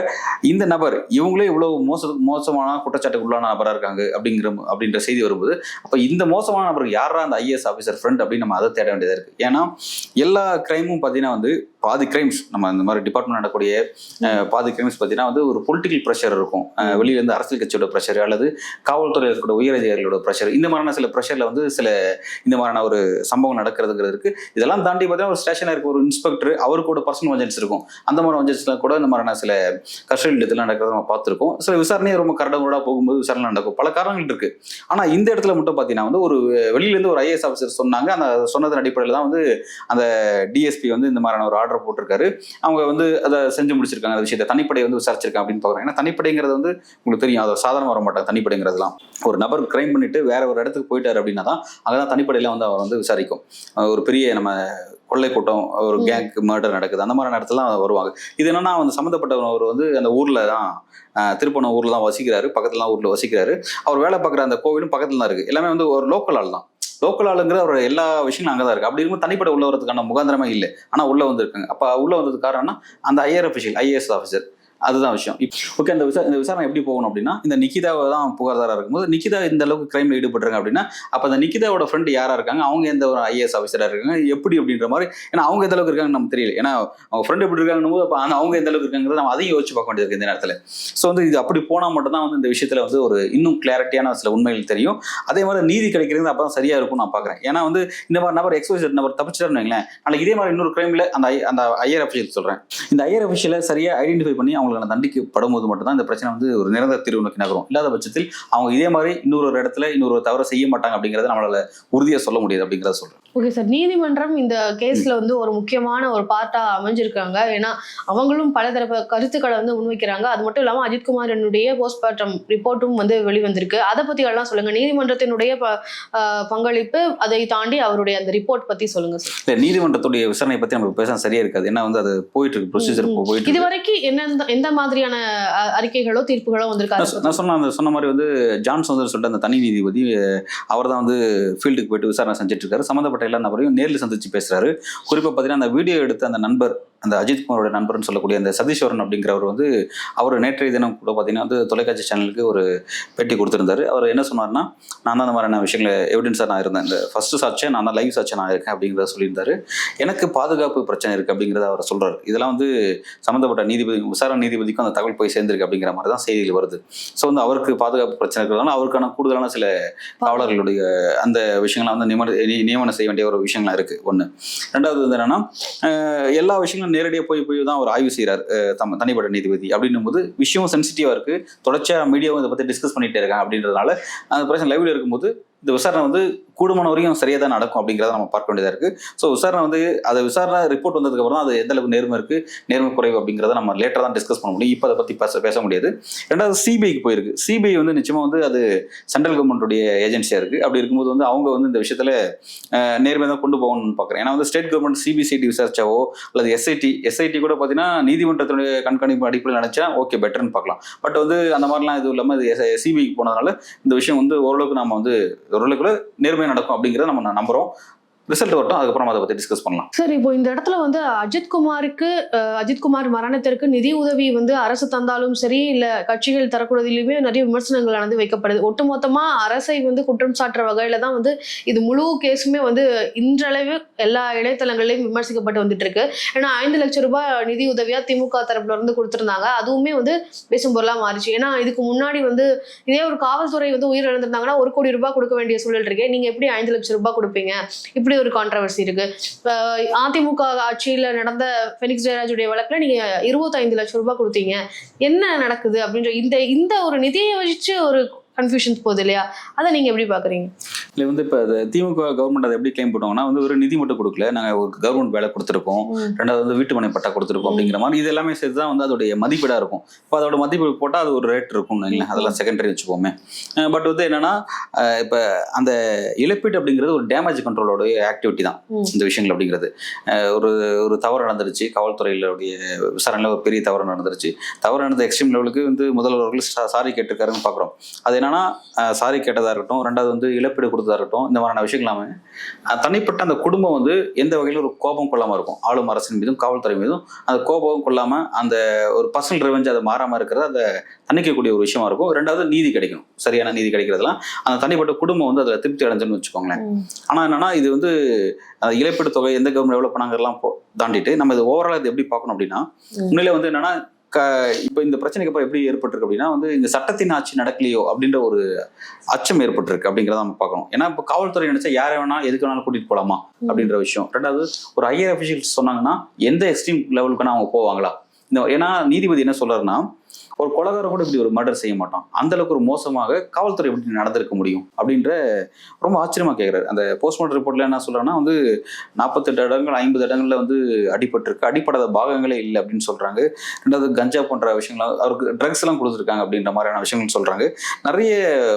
இந்த நபர் இவங்களே இவ்வளவு மோச மோசமான குற்றச்சாட்டுக்கு உள்ளான நபராக இருக்காங்க அப்படிங்கிற அப்படின்ற செய்தி வரும்போது அப்போ இந்த மோசமான நபருக்கு யாரா அந்த ஐஏஎஸ் ஆஃபீஸர் ஃப்ரெண்ட் அப்படின்னு நம்ம அதை தேட வேண்டியதாக இருக்குது ஏன்னா எல்லா கிரைமும் பார்த்தீங்கன்னா வந்து பாதி கிரைம்ஸ் நம்ம இந்த மாதிரி டிபார்ட்மெண்ட் நடக்கக்கூடிய பாதி கிரைம்ஸ் பார்த்தீங்கன்னா வந்து ஒரு பொலிட்டிக்கல் ப்ரெஷர் இருக்கும். வெளியிலேருந்து அரசியல் கட்சியோட ப்ரெஷர் அல்லது காவல்துறையில் இருக்கக்கூடிய உயர் அதிகாரிகளோட ப்ரெஷர் இந்த மாதிரியான சில ப்ரெஷரில் வந்து சில இந்த மாதிரியான ஒரு சம்பவம் நடக்கிறதுங்கிறது இருக்கு. இதெல்லாம் தாண்டி பார்த்தீங்கன்னா ஒரு ஸ்டேஷனில் இருக்க ஒரு இன்ஸ்பெக்டர் அவருக்கு கூட பர்சனல் வஞ்சன்ஸ் இருக்கும். அந்த மாதிரி வஞ்சன்ஸ்ல கூட இந்த மாதிரியான சில கஸ்டடி இதெல்லாம் நடக்கிறத நம்ம பார்த்துருக்கோம். சில விசாரணையே ரொம்ப கரடமுடா போகும்போது விசாரணை நடக்கும். பல காரணங்கள் இருக்கு. ஆனால் இந்த இடத்துல மட்டும் பார்த்தீங்கன்னா வந்து ஒரு வெளியிலேருந்து ஒரு ஐஏஎஸ் ஆஃபீஸர் சொன்னாங்க. அந்த சொன்னதன் அடிப்படையில் தான் வந்து அந்த டிஎஸ்பி வந்து இந்த மாதிரியான ஒரு ஆர்டர் போட்டிருக்காரு. அவங்க வந்து அதை செஞ்சு முடிச்சிருக்காங்க அந்த விஷயத்தை. தனிப்படை வந்து விசாரிச்சிருக்காங்க அப்படின்னு பார்க்குறாங்க ஏன்னா தனிப்படைங்கிறது வந்து உங்களுக்கு தெரியும். அதை சாதாரண வர மாட்டாங்க தனிப்படைங்கிறதுலாம். ஒரு நபர் கிரைம் பண்ணிட்டு வேற ஒரு இடத்துக்கு போயிட்டாரு அப்படின்னா தான் அங்கதான் தனிப்படையில வந்து அவர் வந்து விசாரிக்கும். ஒரு பெரிய நம்ம கொள்ளை கூட்டம் ஒரு. கேங் மர்டர் நடக்குது. அந்த மாதிரி இடத்துல வருவாங்க. இது என்னன்னா வந்து சம்மந்தப்பட்டவர் வந்து அந்த ஊர்ல தான் திருப்பணம் ஊர்ல தான் வசிக்கிறாரு. பக்கத்துல தான் ஊர்ல வசிக்கிறாரு. அவர் வேலை பார்க்குற அந்த கோவிலும் பக்கத்துல தான் இருக்கு. எல்லாமே வந்து ஒரு லோக்கல் ஆள் தான் லோக்கல் ஆளுங்கிற ஒரு எல்லா விஷயங்களும் அங்கே தான் இருக்கு. அப்படி இருக்கும்போது தனிப்பட உள்ள வரதுக்கான முகாந்திரமே இல்லை. ஆனால் உள்ள வந்திருக்காங்க. அப்போ உள்ள வந்ததுக்கு காரணம்னா அந்த ஐஆர் அஃபிஷியல் ஐஏஎஸ் ஆஃபீஸர் அதுதான் விஷயம். ஓகே அந்த விசாரணை இந்த விசாரணை எப்படி போகணும் அப்படின்னா இந்த நிக்கிதாவை தான் புகார்தாரா இருக்கும்போது நிக்கிதா இந்த அளவுக்கு கிரைம்ல ஈடுபட்டுருங்க அப்படின்னா அப்போ அந்த நிக்கிதாவோட ஃப்ரெண்ட் யாரா இருக்காங்க? அவங்க எந்த ஒரு ஐஏஎஸ் ஆஃபீஸரா இருக்காங்க? எப்படி அப்படின்ற மாதிரி ஏன்னா அவங்க எந்த அளவுக்கு இருக்காங்கன்னு நமக்கு தெரியல. ஏன்னா அவங்க ஃப்ரெண்ட் எப்படி இருக்காங்கன்னு போது அவங்க எந்த அளவுக்கு இருக்காங்கிறத நம்ம அதையும் யோசிச்சு பார்க்க வேண்டியது இந்த நேரத்தில். ஸோ வந்து இது அப்படி போனால் மட்டும்தான் வந்து இந்த விஷயத்துல வந்து ஒரு இன்னும் கிளாரிட்டியான சில உண்மைகள் தெரியும். அதே மாதிரி நீதி கிடைக்கிறது அப்போ தான் சரியா இருக்கும் நான் பார்க்குறேன். ஏன்னா வந்து இந்த மாதிரி நபர் எக்ஸ்போசர் நபர் தப்பிச்சிட்டாருன்னு வைங்களேன். நாளைக்கு இதே மாதிரி இன்னொரு கிரைம்ல அந்த அந்த ஐயர் அஃபிஷியல் சொல்றேன். இந்த ஐயர் அஃபிஷியலை சரியா ஐடென்டிஃபை பண்ணி அவங்களுக்கு தண்டிக்கப்படும் போது மட்டும்தான் இந்த பிரச்சனை வந்து ஒரு நிரந்தர தீர்வு நோக்கி நகரும். இல்லாத பட்சத்தில் அவங்க இதே மாதிரி இன்னொரு ஒரு இடத்துல இன்னொரு தவறை செய்ய மாட்டாங்க அப்படிங்கறத நம்மளால உறுதியா சொல்ல முடியாது அப்படிங்கறத சொல்றேன். ஓகே சார் நீதிமன்றம் இந்த கேஸ்ல வந்து ஒரு முக்கியமான ஒரு பார்ட்டா அமைஞ்சிருக்காங்க. ஏன்னா அவங்களும் பல தரப்பு கருத்துக்களை வந்து முன்வைக்கிறாங்க. அது மட்டும் இல்லாம அஜித்குமாரனுடைய போஸ்ட்மார்ட்டம் ரிப்போர்ட்டும் வந்து வெளிவந்திருக்கு. அதை பத்தி எல்லாம் சொல்லுங்க. நீதிமன்றத்தினுடைய பங்களிப்பு அதை தாண்டி அவருடைய அந்த ரிப்போர்ட் பத்தி சொல்லுங்க சார் இல்ல நீதிமன்றத்துடைய விசாரணை பத்தி நம்ம பேச சரியா இருக்காது. ஏன்னா வந்து அது போயிட்டு இருக்கு. ப்ரொசீஜர். போயிட்டு இது வரைக்கும் என்ன எந்த மாதிரியான அறிக்கைகளோ தீர்ப்புகளோ வந்திருக்காரு நான் சொன்ன அந்த சொன்ன மாதிரி வந்து ஜான் சௌந்தர் சொல்லிட்டு அந்த தனி நீதிபதி அவர் தான் வந்து ஃபீல்டுக்கு போயிட்டு விசாரணை செஞ்சுட்டு இருக்காரு. சம்மந்தப்பட்ட எல்லா நபரையும் நேரில் சந்திச்சு பேசுறாரு. குறிப்பா பார்த்தீங்கன்னா அந்த வீடியோ எடுத்த அந்த நண்பர் அந்த அஜித்குமாரோட நண்பர்னு சொல்லக்கூடிய அந்த சதீஸ்வரன் அப்படிங்கிறவர் வந்து அவர் நேற்றைய தினம் கூட பார்த்தீங்கன்னா வந்து தொலைக்காட்சி சேனலுக்கு ஒரு பேட்டி கொடுத்துருந்தாரு. அவர் என்ன சொன்னார்னா நான் தான் அந்த மாதிரியான விஷயங்களை எவிடன்ஸாக நான் இருந்தேன். இந்த ஃபர்ஸ்ட் சாட்சியாக நான் தான் லைவ் சாட்சியாக நான் இருக்கேன் அப்படிங்கிறத சொல்லியிருந்தாரு. எனக்கு பாதுகாப்பு பிரச்சனை இருக்குது அப்படிங்கிறத அவர் சொல்கிறார் இதெல்லாம் வந்து சம்மந்தப்பட்ட நீதிபதி விசாரணை நீதிபதிக்கும் அந்த தகவல் போய் சேர்ந்திருக்கு அப்படிங்கிற மாதிரி தான் செய்திகள் வருது. ஸோ வந்து அவருக்கு பாதுகாப்பு பிரச்சனை இருக்கிறதுனால அவருக்கான கூடுதலான சில காவலர்களுடைய அந்த விஷயங்கள்லாம் வந்து நியமன நியமனம் செய்ய வேண்டிய ஒரு விஷயங்கள்லாம் இருக்குது ஒன்று ரெண்டாவது வந்து என்னென்னா எல்லா விஷயங்களும் நேரடியாக போய் போய் தான் அவர் ஆய்வு செய்கிறார் தம் தனிப்பட்ட நீதிபதி அப்படின்னும் போது விஷயம் சென்சிட்டிவாக இருக்குது தொடர்ச்சியாக மீடியாவும் இதை பற்றி டிஸ்கஸ் பண்ணிகிட்டே இருக்காங்க அப்படின்றதுனால அந்த பிரச்சனை லைவில் இருக்கும்போது இந்த விசாரணை வந்து கூடுமான வரையும் சரியாக தான் நடக்கும் அப்படிங்கிறத நம்ம பார்க்க வேண்டியதாக இருக்குது ஸோ விசாரணை வந்து அது விசாரணை ரிப்போர்ட் வந்ததுக்கு அப்புறம் தான் அது எந்த அளவுக்கு நேர்மை இருக்கு நேர்மை குறைவு அப்படிங்கிறத நம்ம லேட்டர் தான் டிஸ்கஸ் பண்ண முடியும். இப்போ அதை பற்றி பேச பேச முடியாது. ரெண்டாவது சிபிஐக்கு போயிருக்கு. சிபிஐ வந்து நிச்சயமாக வந்து அது சென்ட்ரல் கவர்மெண்ட்டுடைய ஏஜென்சியாக இருக்குது அப்படி இருக்கும்போது வந்து அவங்க வந்து இந்த விஷயத்தில் நேர்மை தான் கொண்டு போகணும்னு பார்க்குறேன். ஏன்னா வந்து ஸ்டேட் கவர்மெண்ட் சிபிசிடி விசாரிச்சாவோ அல்லது எஸ்ஐடி எஸ்ஐடி கூட பார்த்தீங்கன்னா நீதிமன்றத்தினுடைய கண்காணிப்பு அடிப்படையில் நினச்சா ஓகே பெட்டர்னு பார்க்கலாம். பட் வந்து அந்த மாதிரிலாம் எதுவும் இல்லாமல் இது சிபிஐக்கு போனதுனால இந்த விஷயம் வந்து ஓரளவுக்கு நம்ம வந்து ஓரளவுக்கு நேர்மை நடக்கும் அப்படிங்கிறத நம்ம நம்புறோம். ரிசல்ட் வரட்டும் அதுக்கப்புறம் அதை பற்றி டிஸ்கஸ் பண்ணலாம். சார் இப்போ இந்த இடத்துல வந்து அஜித்குமாருக்கு அஜித்குமார் மரணத்திற்கு நிதி உதவி வந்து அரசு தந்தாலும் சரி இல்லை கட்சிகள் தரக்கூடியதிலுமே நிறைய விமர்சனங்கள் நடந்து வைக்கப்படுது. ஒட்டுமொத்தமாக அரசை வந்து குற்றம் சாட்டுற வகையில தான் வந்து இது முழு கேஸுமே வந்து இன்றளவு எல்லா இணையதளங்களையும் விமர்சிக்கப்பட்டு வந்துட்டு இருக்கு ஏன்னா ஐந்து லட்சம் ரூபாய் நிதி உதவியா திமுக தரப்புல இருந்து கொடுத்துருந்தாங்க. அதுவுமே வந்து பேசும் பொருளாக மாறிச்சு. ஏன்னா இதுக்கு முன்னாடி வந்து இதே ஒரு காவல்துறை வந்து உயிர் இழந்திருந்தாங்கன்னா ஒரு கோடி ரூபாய் கொடுக்க வேண்டிய சூழல் இருக்கு. நீங்க எப்படி ஐந்து லட்சம் ரூபாய் கொடுப்பீங்க? இப்படி ஒரு கான்ட்ரவர்சி இருக்கு. அதிமுக ஆட்சியில நடந்த ஃபெனிக்ஸ் ஜெயராஜுடைய வழக்குல நீங்க இருபத்தைந்து லட்சம் ரூபாய் கொடுத்தீங்க. என்ன நடக்குது அப்படின்ற இந்த இந்த ஒரு நிதியை வச்சு ஒரு கன்ஃபியூஷன்ஸ் போகுது இல்லையா? அதை நீங்க எப்படி பாக்குறீங்க இல்லை வந்து இப்போ திமுக கவர்மெண்ட் அதை எப்படி கிளைம் பண்ணுவாங்கன்னா வந்து ஒரு நிதி மட்டும் கொடுக்கல. நாங்கள் ஒரு கவர்மெண்ட் வேலை கொடுத்துருக்கோம். ரெண்டாவது வந்து வீட்டு மனை பட்டா கொடுத்துருக்கோம் அப்படிங்கிற மாதிரி இது எல்லாமே சேர்த்து தான் வந்து அதோடைய மதிப்பீடாக இருக்கும். இப்போ அதோட மதிப்பீடு போட்டால் அது ஒரு ரேட் இருக்கும் இல்லைங்களா? அதெல்லாம் செகண்டரி வச்சுக்கோமே. பட் வந்து என்னன்னா இப்போ அந்த இழப்பீடு அப்படிங்கிறது ஒரு டேமேஜ் கண்ட்ரோலோட ஆக்டிவிட்டி தான். இந்த விஷயங்கள் அப்படிங்கிறது. ஒரு ஒரு தவறு நடந்துருச்சு. காவல்துறையிலுடைய விசாரணையில் ஒரு பெரிய தவறு நடந்துருச்சு. தவறு நடந்த எக்ஸ்ட்ரீம் லெவலுக்கு வந்து முதல்வர்கள் சாரி கேட்டிருக்காருன்னு பார்க்குறோம். அது என்னன்னா சாரி கேட்டதாக இருக்கட்டும் ரெண்டாவது வந்து இழப்பீடு கொடுத்ததா இருக்கட்டும் இந்த மாதிரியான விஷயங்கள் எல்லாமே அஹ் தனிப்பட்ட அந்த குடும்பம் வந்து எந்த வகையிலும் ஒரு கோபம் கொள்ளாமல் இருக்கும். ஆளும் அரசின் மீதும் காவல்துறை மீதும் அந்த கோபம் கொள்ளாமல் அந்த ஒரு பர்சனல் ரெவெஞ்ச் அதை மாறாமல் இருக்கிறது அதை தணிக்கக்கூடிய ஒரு விஷயமா இருக்கும். ரெண்டாவது நீதி கிடைக்கும். சரியான நீதி கிடைக்கிறதுலாம் அந்த தனிப்பட்ட குடும்பம் வந்து அதில் திருப்தி அடைஞ்சுன்னு வச்சுக்கோங்களேன். ஆனால் என்னன்னா இது வந்து இழப்பீடு தொகை எந்த கவர்மெண்ட் எவ்வளோ பண்ணாங்கிறலாம் தாண்டிட்டு நம்ம இது ஓவரால் இது எப்படி பார்க்கணும் அப்படின்னா. உண்மையிலே வந்து என்னன்னா க இப்போ இந்த பிரச்சனைக்கு அப்புறம் எப்படி ஏற்பட்டிருக்கு அப்படின்னா வந்து இந்த சட்டத்தின் ஆட்சி நடக்கலையோ அப்படின்ற ஒரு அச்சம் ஏற்பட்டிருக்கு அப்படிங்கிறத நம்ம பார்க்கணும். ஏன்னா இப்போ காவல்துறை நினைச்சா யாரை வேணா எதுக்கு வேணாலும் கூட்டிட்டு போலாமா அப்படின்ற விஷயம். ரெண்டாவது ஒரு ஹையர் அஃபிஷியல்ஸ் சொன்னாங்கன்னா எந்த எக்ஸ்ட்ரீம் லெவலுக்குன்னா அவங்க போவாங்களா? இந்த ஏன்னா நீதிபதி என்ன சொல்றாருன்னா ஒரு கொலகாரம் கூட இப்படி ஒரு மர்டர் செய்ய மாட்டான். அந்த அளவுக்கு ஒரு மோசமாக காவல்துறை எப்படி நடந்திருக்க முடியும் அப்படின்ற ரொம்ப ஆச்சரியமா கேட்குறாரு அந்த போஸ்ட்மார்ட்டம் ரிப்போர்ட்ல என்ன சொல்றாங்கன்னா வந்து நாற்பத்தெட்டு இடங்கள் ஐம்பது இடங்கள்ல வந்து அடிபட்டிருக்கு. அடிப்படாத பாகங்களே இல்லை அப்படின்னு சொல்றாங்க. ரெண்டாவது கஞ்சா போன்ற விஷயங்கள் அவருக்கு ட்ரக்ஸ் எல்லாம் கொடுத்துருக்காங்க அப்படின்ற மாதிரியான விஷயங்கள் சொல்றாங்க. நிறைய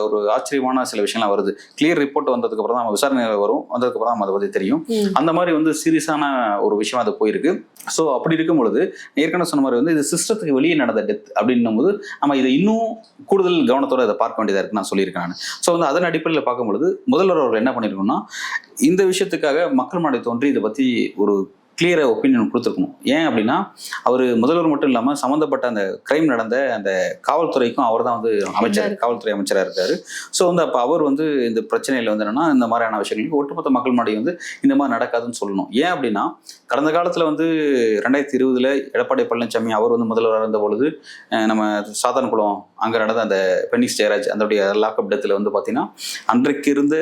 ஒரு ஆச்சரியமான சில விஷயம்லாம் வருது. கிளியர் ரிப்போர்ட் வந்ததுக்கு அப்புறம் தான் நம்ம விசாரணை வரும். வந்ததுக்கு அப்புறம் தான் அதை பத்தி தெரியும். அந்த மாதிரி வந்து சீரியஸான ஒரு விஷயம் அது போயிருக்கு. ஸோ அப்படி இருக்கும் பொழுது ஏற்கனவே சொன்ன மாதிரி வந்து இது சிஸ்டத்துக்கு வெளியே நடந்த டெத் அப்படின்னும் போது நம்ம இதை இன்னும் கூடுதல் கவனத்தோட இதை பார்க்க வேண்டியதாக இருக்குன்னு நான் சொல்லியிருக்கேன் நான். ஸோ வந்து அதன் அடிப்படையில் பார்க்கும்பொழுது முதல்வர் அவர்கள் என்ன பண்ணியிருக்கோம்னா இந்த விஷயத்துக்காக மக்கள் மாடை தோன்றி இதை பற்றி ஒரு கிளியர ஒப்பீனியன் கொடுத்துருக்கணும். ஏன் அப்படின்னா அவர் முதல்வர் மட்டும் இல்லாமல் சம்மந்தப்பட்ட அந்த கிரைம் நடந்த அந்த காவல்துறைக்கும் அவர் தான் வந்து அமைச்சர் காவல்துறை அமைச்சராக இருக்காரு. ஸோ வந்து அப்போ அவர் வந்து இந்த பிரச்சனையில் வந்து என்னன்னா இந்த மாதிரியான விஷயங்களுக்கு ஒட்டுமொத்த மக்கள் மாடி வந்து இந்த மாதிரி நடக்காதுன்னு சொல்லணும். ஏன் அப்படின்னா கடந்த காலத்தில் வந்து ரெண்டாயிரத்தி இருபதுல எடப்பாடி பழனிசாமி அவர் வந்து முதல்வராக இருந்த பொழுது நம்ம சாத்தான்குளம் அங்கே நடந்த அந்த பெனிக்ஸ் ஜெயராஜ் அதோடைய லாக்அப் டெத்தில் வந்து பார்த்தீங்கன்னா அன்றைக்கு இருந்த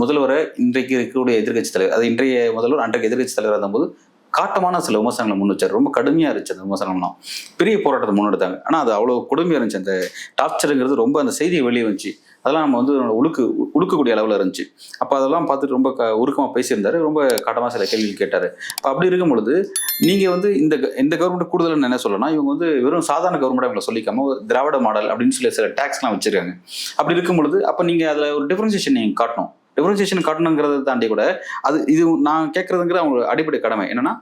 முதல்வரை இன்றைக்கு இருக்கக்கூடிய எதிர்க்கட்சி தலைவர் அது இன்றைய முதல்வர் அன்றைக்கு எதிர்க்கட்சி தலைவர் இருந்தபோது காட்டமான சில விமர்சனங்களை முன் வச்சார். ரொம்ப கடுமையாக இருந்துச்சு அந்த விமர்சனம்லாம். பெரிய போராட்டத்தை முன்னெடுத்தாங்க. ஆனால் அது அவ்வளோ கொடுமையாக இருந்துச்சு. அந்த டார்ச்சருங்கிறது ரொம்ப அந்த செய்தியை வெளியே வந்துச்சு. அதெல்லாம் நம்ம வந்து உழுக்கு உழுக்கக்கூடிய அளவில் இருந்துச்சு. அப்போ அதெல்லாம் பார்த்துட்டு ரொம்ப க உருக்கமாக பேசியிருந்தாரு. ரொம்ப காட்டமாக சில கேள்விகள் கேட்டார். அப்போ அப்படி இருக்கும் பொழுது நீங்கள் வந்து இந்த க- இந்த கவர்மெண்ட் கூடுதல் என்ன சொல்லலாம் இவங்க வந்து வெறும் சாதாரண கவர்மெண்ட் இவங்களை சொல்லிக்காம திராவிட மாடல் அப்படின்னு சொல்லி சில டேக்ஸ்லாம் வச்சிருக்காங்க. அப்படி இருக்கும் பொழுது அப்போ நீங்கள் அதில் ஒரு டிஃப்ரென்சியேஷன் நீங்கள் காட்டணும். டிஃபரன்சியேஷன் காட்டணுங்கிறத தாண்டி கூட அது இது நான் கேட்கறதுங்கிற அவங்க அடிப்படை கடமை. என்னன்னா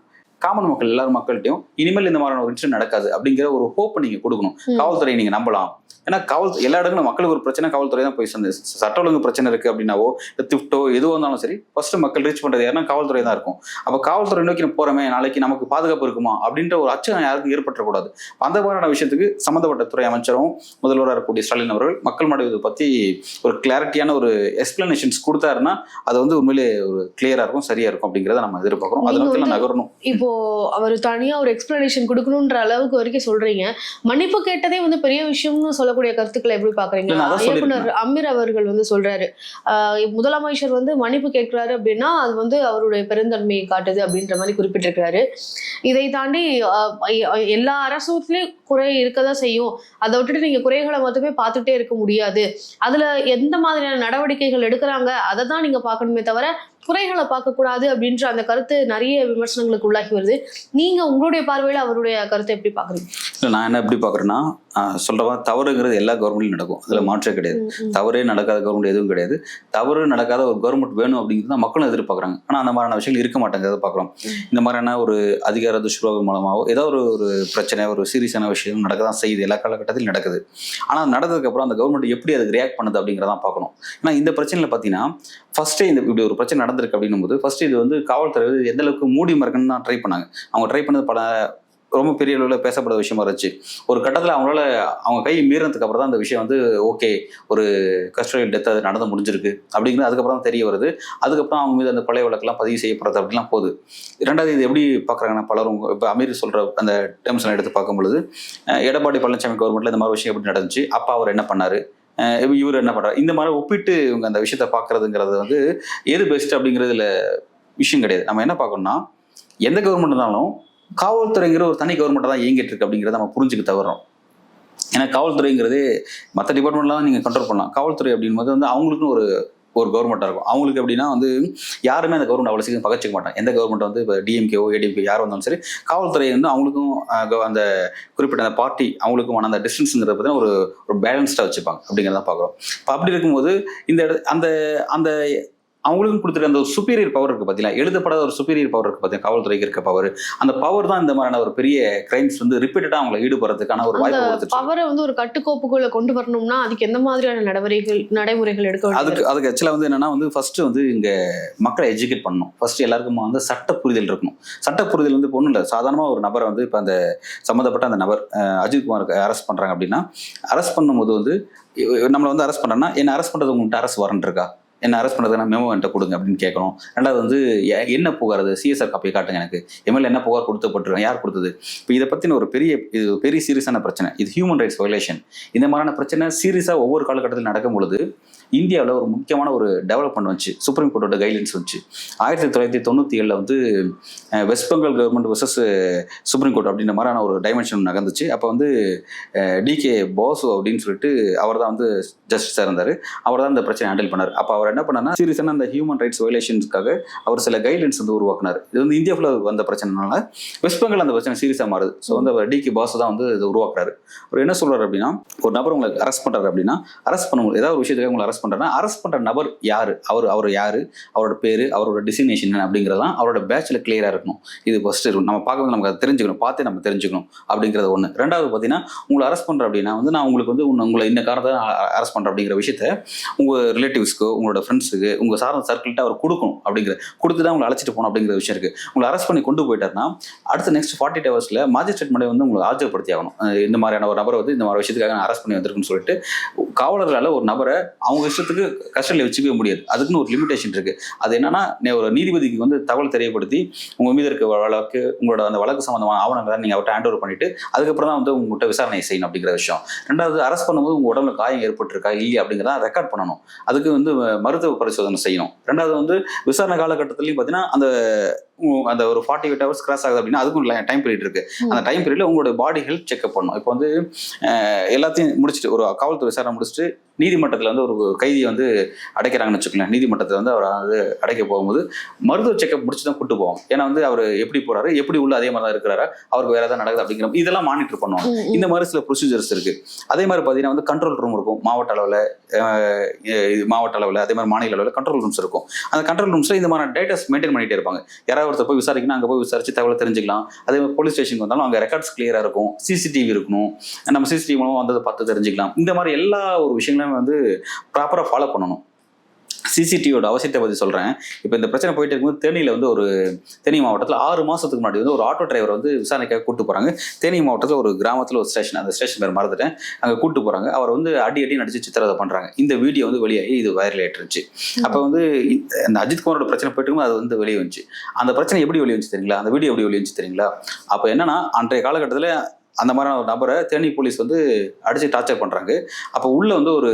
காமன் மக்கள் எல்லாரும் மக்கள்கிட்டையும் இனிமேல் இந்த மாதிரியான ஒரு இன்சிடென்ட் நடக்காது அப்படிங்கிற ஒரு ஹோப்பை நீங்க கொடுக்கணும். காவல்துறையை நீங்க நம்பலாம். ஏன்னா காவல் எல்லா இடங்களும் மக்களுக்கு ஒரு பிரச்சனை காவல்துறை தான் போய் சேர்ந்து சட்ட ஒழுங்கு பிரச்சனை இருக்கு அப்படின்னாவோ திஃப்டோ எதுவாக இருந்தாலும் சரி ஃபர்ஸ்ட் மக்கள் ரீச் பண்றது யாருன்னா காவல்துறை தான் இருக்கும். அப்போ காவல்துறை நோக்கி நம்ம போறோமே நாளைக்கு நமக்கு பாதுகாப்பு இருக்குமா அப்படின்ற ஒரு அச்சம் யாருக்கும் ஏற்பட்டுறக்கூடாது. அந்த மாதிரியான விஷயத்துக்கு சம்மந்தப்பட்ட துறை அமைச்சரும் முதல்வராக இருக்கக்கூடிய ஸ்டாலின் அவர்கள் மக்கள் மாடு இதை பத்தி ஒரு கிளாரிட்டியான ஒரு எக்ஸ்பிளனேஷன்ஸ் கொடுத்தாருன்னா அது வந்து உண்மையிலே ஒரு கிளியரா இருக்கும் சரியா இருக்கும் அப்படிங்கிறத நம்ம எதிர்பார்க்கிறோம். அதை நோக்கி நகரணும். இப்போ அவர் தனியா ஒரு எக்ஸ்பிளனேஷன் கொடுக்கணுன்ற அளவுக்கு வரைக்கும் சொல்றீங்க. மன்னிப்பு கேட்டதே வந்து பெரிய விஷயம்னு சொல்லக்கூடிய கருத்துக்களை எப்படி பாக்குறீங்க இயக்குனர் அமீர் அவர்கள் வந்து சொல்றாரு. முதலமைச்சர் வந்து மன்னிப்பு கேட்கிறாரு அப்படின்னா அது வந்து அவருடைய பெருந்தன்மையை காட்டுது அப்படின்ற மாதிரி குறிப்பிட்டிருக்கிறாரு. இதை தாண்டி எல்லா அரசுலயும் குறை இருக்கதான் செய்யும். அதை விட்டுட்டு நீங்க குறைகளை மட்டுமே பார்த்துட்டே இருக்க முடியாது. அதுல எந்த மாதிரியான நடவடிக்கைகள் எடுக்கிறாங்க அதை தான் நீங்க பார்க்கணுமே தவிர குறைகளை பார்க்கக்கூடாது அப்படின்ற அந்த கருத்து நிறைய விமர்சனங்களுக்கு உள்ளாகி வருது. நீங்க உங்களுடைய பார்வையில அவருடைய கருத்தை எப்படி பாக்குறீங்க இல்லை நான் என்ன எப்படி பார்க்குறேன்னா சொல்கிறவா தவறுங்கிறது எல்லா கவர்மெண்ட்லையும் நடக்கும். அதில் மாற்றே கிடையாது. தவறே நடக்காத கவர்மெண்ட் எதுவும் கிடையாது. தவறு நடக்காத ஒரு கவர்மெண்ட் வேணும் அப்படிங்கிறது தான் மக்களும் எதிர்பார்க்குறாங்க. ஆனால் அந்த மாதிரியான விஷயங்கள் இருக்க மாட்டேங்கிறத பார்க்குறோம். இந்த மாதிரியான ஒரு அதிகார துஷ்பிரயோகம் மூலமாகவோ ஏதோ ஒரு ஒரு பிரச்சனை ஒரு சீரியஸான விஷயம் நடக்க தான் செய்யுது. எல்லா காலகட்டத்திலும் நடக்குது. ஆனால் நடந்ததுக்கப்புறம் அந்த கவர்மெண்ட் எப்படி அதுக்கு ரியாக்ட் பண்ணுது அப்படிங்கிறதான் பார்க்கணும். ஏன்னா இந்த பிரச்சனையில் பார்த்தீங்கன்னா ஃபர்ஸ்ட்டே இந்த இப்படி ஒரு பிரச்சனை நடந்திருக்கு அப்படின்னும் போது ஃபர்ஸ்ட் இது வந்து காவல்துறை எந்த அளவுக்கு மூடி மறக்கணும்னு தான் ட்ரை பண்ணாங்க. அவங்க ட்ரை பண்ணது பல ரொம்ப பெரிய அளவில் பேசப்பட விஷயமா இருந்துச்சு. ஒரு கட்டத்தில் அவங்களால அவங்க கை மீறினதுக்கு அப்புறம் தான் அந்த விஷயம் வந்து ஓகே ஒரு கஸ்டடியல் டெத் அது நடந்து முடிஞ்சிருக்கு அப்படிங்கிறது அதுக்கப்புறம் தான் தெரிய வருது. அதுக்கப்புறம் அவங்க மீது அந்த பழைய வழக்கெல்லாம் பதிவு செய்யப்படுறது அப்படிலாம் போகுது. இரண்டாவது இது எப்படி பார்க்குறாங்கன்னா பலரும் இப்போ அமீர் சொல்கிற அந்த டேர்ம்ஸ்லாம் எடுத்து பார்க்கும் பொழுது எடப்பாடி பழனிசாமி கவர்மெண்ட்டில் இந்த மாதிரி விஷயம் எப்படி நடந்துச்சு? அப்பா அவர் என்ன பண்ணார்? இவர் என்ன பண்ணுறாரு இந்த மாதிரி ஒப்பிட்டு இவங்க அந்த விஷயத்த பார்க்கறதுங்கிறது வந்து எது பெஸ்ட் அப்படிங்கிறதுல விஷயம் கிடையாது. நம்ம என்ன பார்க்கணும்னா எந்த கவர்மெண்ட் இருந்தாலும் காவல்துறைங்கிற ஒரு தனி கவர்மெண்ட்டாக தான் இயங்கிட்டு இருக்கு அப்படிங்கிறத நம்ம புரிஞ்சுக்க தவறோம். ஏன்னா காவல்துறைங்கிறது மற்ற டிபார்ட்மெண்ட்லாம் நீங்கள் கண்ட்ரோல் பண்ணலாம். காவல்துறை அப்படிங்கும்போது வந்து அவங்களுக்குன்னு ஒரு ஒரு கவர்மெண்ட்டாக இருக்கும். அவங்களுக்கு எப்படின்னா வந்து யாருமே அந்த கவர்மெண்ட் அவ்வளோ சீக்கிரம் பகச்சிக்க மாட்டாங்க. எந்த கவர்மெண்ட் வந்து இப்போ டிஎம்கேஓ ஏடிஎம்கே யார் வந்தாலும் சரி காவல்துறை வந்து அவங்களுக்கும் அந்த குறிப்பிட்ட அந்த பார்ட்டி அவங்களுக்குமான அந்த டிஸ்டன்ஸுங்கிறத பற்றி ஒரு ஒரு பேலன்ஸ்டாக வச்சுப்பாங்க. அப்படிங்கிறத பார்க்குறோம். இப்போ அப்படி இருக்கும்போது இந்த அந்த அந்த அவங்களுக்கும் கொடுத்துருக்க அந்த ஒரு சுப்பீரியர் பவர் இருக்கு பார்த்தீங்களா எழுதப்படாத ஒரு சுப்பீரியர் பவர் இருக்கு பார்த்தீங்கன்னா காவல்துறைக்கு இருக்க பவர் அந்த பவர் தான் இந்த மாதிரியான ஒரு பெரிய கிரைம்ஸ் வந்து ரிப்பீட்டடாக அவங்களை ஈடுபடுறதுக்கான ஒரு வாய்ப்பு கொடுத்துட்டு. பவரை வந்து ஒரு கட்டுக்கோப்புக்குள்ள கொண்டு வரணும்னா அதுக்கு எந்த மாதிரியான நடவடிக்கைகள் நடைமுறைகள் எடுக்க அதுக்கு அதுக்கு ஆக்சுவலாக வந்து என்னன்னா வந்து ஃபர்ஸ்ட் வந்து இங்க மக்களை எஜுகேட் பண்ணணும். ஃபர்ஸ்ட் எல்லாருக்கும் வந்து சட்ட புரிதல் இருக்கணும். சட்ட புரிதல் வந்து ஒன்றும் இல்லை. சாதாரணமாக ஒரு நபரை வந்து இப்போ அந்த சம்மந்தப்பட்ட அந்த நபர் அஜித் குமாருக்கு அரெஸ்ட் பண்ணுறாங்க அப்படின்னா அரெஸ்ட் பண்ணும்போது வந்து நம்மளை வந்து அரெஸ்ட் பண்ணுறேன்னா என்ன அரெஸ்ட் பண்ணுறது உங்கள்கிட்ட அரெஸ்ட் வாரண்ட் இருக்கா? என்ன அரெஸ்ட் பண்ணுறதுனா மெமோ என்கிட்ட கொடுங்க அப்படின்னு கேட்கணும் ரெண்டாவது வந்து என்ன புகார் அது? சிஎஸ்ஆர் காப்பியை காட்டுங்க எனக்கு. எம்எல்ஏ என்ன புகார் கொடுத்தப்பட்டிருக்கேன் யார் கொடுத்தது? இப்போ இதை பற்றின ஒரு பெரிய இது பெரிய சீரியஸான பிரச்சனை. இது ஹியூமன் ரைட்ஸ் வயலேஷன் இந்த மாதிரியான பிரச்சனை சீரியஸாக ஒவ்வொரு காலகட்டத்தில் நடக்கும் பொழுது இந்தியாவில் ஒரு முக்கியமான ஒரு டெவலப்மெண்ட் வந்துச்சு. சுப்ரீம் கோர்ட்டோட கைட்லைன்ஸ் வந்துச்சு. ஆயிரத்தி தொள்ளாயிரத்தி தொண்ணூற்றி ஏழில் வந்து West Bengal government versus supreme court அப்படின்ற மாதிரியான ஒரு டைமென்ஷன் நகர்ந்துச்சு. அப்போ வந்து டிகே போஸ் அப்படின்னு சொல்லிட்டு அவர் தான் வந்து ஜஸ்டிஸாக இருந்தார். அவர் தான் இந்த பிரச்சனை ஹேண்டில் பண்ணார். அப்போ அவர் என்ன பண்ணார்னா சீரியஸான அந்த ஹியூமன் ரைட்ஸ் வயலேஷன்ஸ்க்காக அவர் சில கைட்லைன்ஸ் வந்து உருவாக்குனார். இது வந்து இந்தியா ஃபுல்லாக வந்த பிரச்சனைனால வெஸ்ட் பெங்கால் அந்த பிரச்சனை சீரியஸாக மாறுது. ஸோ வந்து அவர் டிகே பாஸ் தான் வந்து இதை உருவாக்குறாரு. அவர் என்ன சொல்கிறார் அப்படின்னா ஒரு நபர் உங்களை அரெஸ்ட் பண்ணுறாரு அப்படின்னா அரெஸ்ட் பண்ணும்போது ஏதாவது ஒரு விஷயத்துக்காக உங்களை அரெஸ்ட் பண்றாருன்னா அரெஸ்ட் பண்ற நபர் யார்? அவர் அவர் யார்? அவரோட பேர் அவரோட டிசினேஷன் என்ன அப்படிங்கிறதெல்லாம் அவரோட பேட்ச்ல கிளியராக இருக்கணும். இது ஃபஸ்ட்டு இருக்கும் நம்ம பார்க்கும்போது நமக்கு அதை தெரிஞ்சுக்கணும். பார்த்து நம்ம தெரிஞ்சுக்கணும் அப்படிங்கிறது ஒன்று ரெண்டாவது பார்த்தீங்கன்னா உங்களை அரெஸ்ட் பண்றேன் அப்படின்னா வந்து நான் உங்களுக்கு வந்து உன்னை- உங்களை இந்த காரணத்தை அரெஸ்ட் பண்ணுறேன் அப்படிங்கிற விஷயத்த உங்கள் ரிலேட்டிவ்ஸ்க்கோ உங்களோட ஃப்ரெண்ட்ஸுக்கு உங்கள் சார்ந்த சர்க்கிள்கிட்ட அவர் கொடுக்கணும் அப்படிங்கிற கொடுத்து தான் உங்களை அழைச்சிட்டு போகணும் அப்படிங்கிற விஷயம் இருக்குது உங்களை அரெஸ்ட் பண்ணி கொண்டு போயிட்டாருன்னா அடுத்த நெக்ஸ்ட் ஃபார்ட்டி எயிட் ஹவர்ஸில் மாஜிஸ்ட்ரேட் முன்னாடி வந்து உங்களை ஆஜர்படுத்தி ஆகணும். இந்த மாதிரியான ஒரு நபரை வந்து இந்த மாதிரி விஷயத்துக்காக நான் அரெஸ்ட் பண்ணி வந்திருக்குன்னு சொல்லிட்டு காவலர்களால் ஒரு நபரை அவங்க இஷ்டத்துக்கு கஸ்டடியில் வச்சுக்கவே முடியாது. அதுக்குன்னு ஒரு லிமிடேஷன் இருக்கு. அது என்னன்னா நே- ஒரு நீதிபதிக்கு வந்து தகவல் தெரியப்படுத்தி உங்க மீது இருக்க வழக்கு உங்களோட அந்த வழக்கு சம்பந்தமான ஆவணங்களை நீங்க அவர்கிட்ட ஹேண்ட் ஓவர் பண்ணிட்டு அதுக்கப்புறம் தான் வந்து உங்கள்கிட்ட விசாரணை செய்யணும் அப்படிங்கிற விஷயம். ரெண்டாவது அரெஸ்ட் பண்ணும்போது உங்க உடம்புல காயம் ஏற்பட்டிருக்கா இல்லையா அப்படிங்கிறத ரெக்கார்ட் பண்ணணும். அதுக்கு வந்து மருத்துவ பரிசோதனை செய்யணும். ரெண்டாவது வந்து விசாரணை காலகட்டத்திலையும் பார்த்தீங்கன்னா அந்த அந்த ஒரு ஃபார்ட்டி எயிட் ஹவர்ஸ் கிராஸ் ஆகுது அப்படின்னா அதுக்கும் டைம் பீரியட் இருக்கு. அந்த டைம் பீரியட்ல உங்களோட பாடி ஹெல்த் செக்அப் பண்ணணும். இப்போ வந்து எல்லாத்தையும் முடிச்சுட்டு ஒரு காவல்துறை விசாரணை முடிச்சுட்டு நீதிமன்றத்தில் வந்து ஒரு கைதியை வந்து அடைக்கிறாங்கன்னு வச்சுக்கோங்களேன். நீதிமன்றத்தில் வந்து அவர் வந்து அடைக்க போகும்போது மருத்துவ செக்அப் முடிச்சு தான் கூட்டு போவோம். ஏன்னா வந்து அவர் எப்படி போறாரு எப்படி உள்ள அதே மாதிரி தான் இருக்கிறாரா அவருக்கு வேற ஏதாவது நடக்குது அப்படிங்கிற இதெல்லாம் மானிட்டர் பண்ணுவாங்க ம், ம். இந்த மாதிரி சில ப்ரொசீஜர்ஸ் இருக்கு. அதே மாதிரி பார்த்தீங்கன்னா வந்து கண்ட்ரோல் ரூம் இருக்கும். மாவட்ட அளவில் மாவட்ட அளவில் அதே மாதிரி மாநில அளவில் கண்ட்ரோல் ரூம்ஸ் இருக்கும். அந்த கண்ட்ரோல் ரூம்ஸில் இந்த மாதிரி டேட்டாஸ் மெயின்டைன் பண்ணிட்டே இருப்பாங்க. யாராவது ஒருத்தர் போய் விசாரிக்கணும் அங்கே போய் விசாரிச்சு தகவலை தெரிஞ்சுக்கலாம். அதே மாதிரி போலீஸ் ஸ்டேஷனுக்கு வந்தாலும் அங்கே ரெக்கார்ட்ஸ் கிளியராக இருக்கும். சிசிடிவி இருக்கணும். நம்ம சிசிடிவி மூலமாக வந்ததை பார்த்து தெரிஞ்சுக்கலாம். இந்த மாதிரி எல்லா ஒரு விஷயங்களும் வந்து ப்ராப்பராக ஃபாலோ பண்ணணும். சிசிடிவியோட அவசியத்தை பற்றி சொல்கிறேன் இப்போ இந்த பிரச்சனை போயிட்டு இருக்கும்போது தேனியில் வந்து ஒரு தேனி மாவட்டத்தில் ஆறு மாதத்துக்கு முன்னாடி வந்து ஒரு ஆட்டோ டிரைவர் வந்து விசாரணைக்காக கூட்டு போகிறாங்க தேனி மாவட்டத்தில் ஒரு கிராமத்தில் ஒரு ஸ்டேஷன் அந்த ஸ்டேஷன் பேர் மறந்துட்டேன். அங்கே கூட்டு போகிறாங்க அவர் வந்து அடி அடி நடிச்சு சித்திரவதை பண்ணுறாங்க இந்த வீடியோ வந்து வெளியாகி இது வைரல் ஆயிட்டுருச்சு அப்போ வந்து இந்த- அந்த அஜித் குமாரோட பிரச்சனை போயிட்டு அது வந்து வெளியே வந்துச்சு. அந்த பிரச்சனை எப்படி வெளியே வந்துச்சு தெரியுங்களா? அந்த வீடியோ எப்படி வெளியே வந்துச்சு தெரியுங்களா? அப்போ என்னன்னா அன்றைய காலகட்டத்தில் அந்த மாதிரியான ஒரு நபரை தேனி போலீஸ் வந்து அடிச்சு டார்ச்சர் பண்ணுறாங்க அப்போ உள்ளே வந்து ஒரு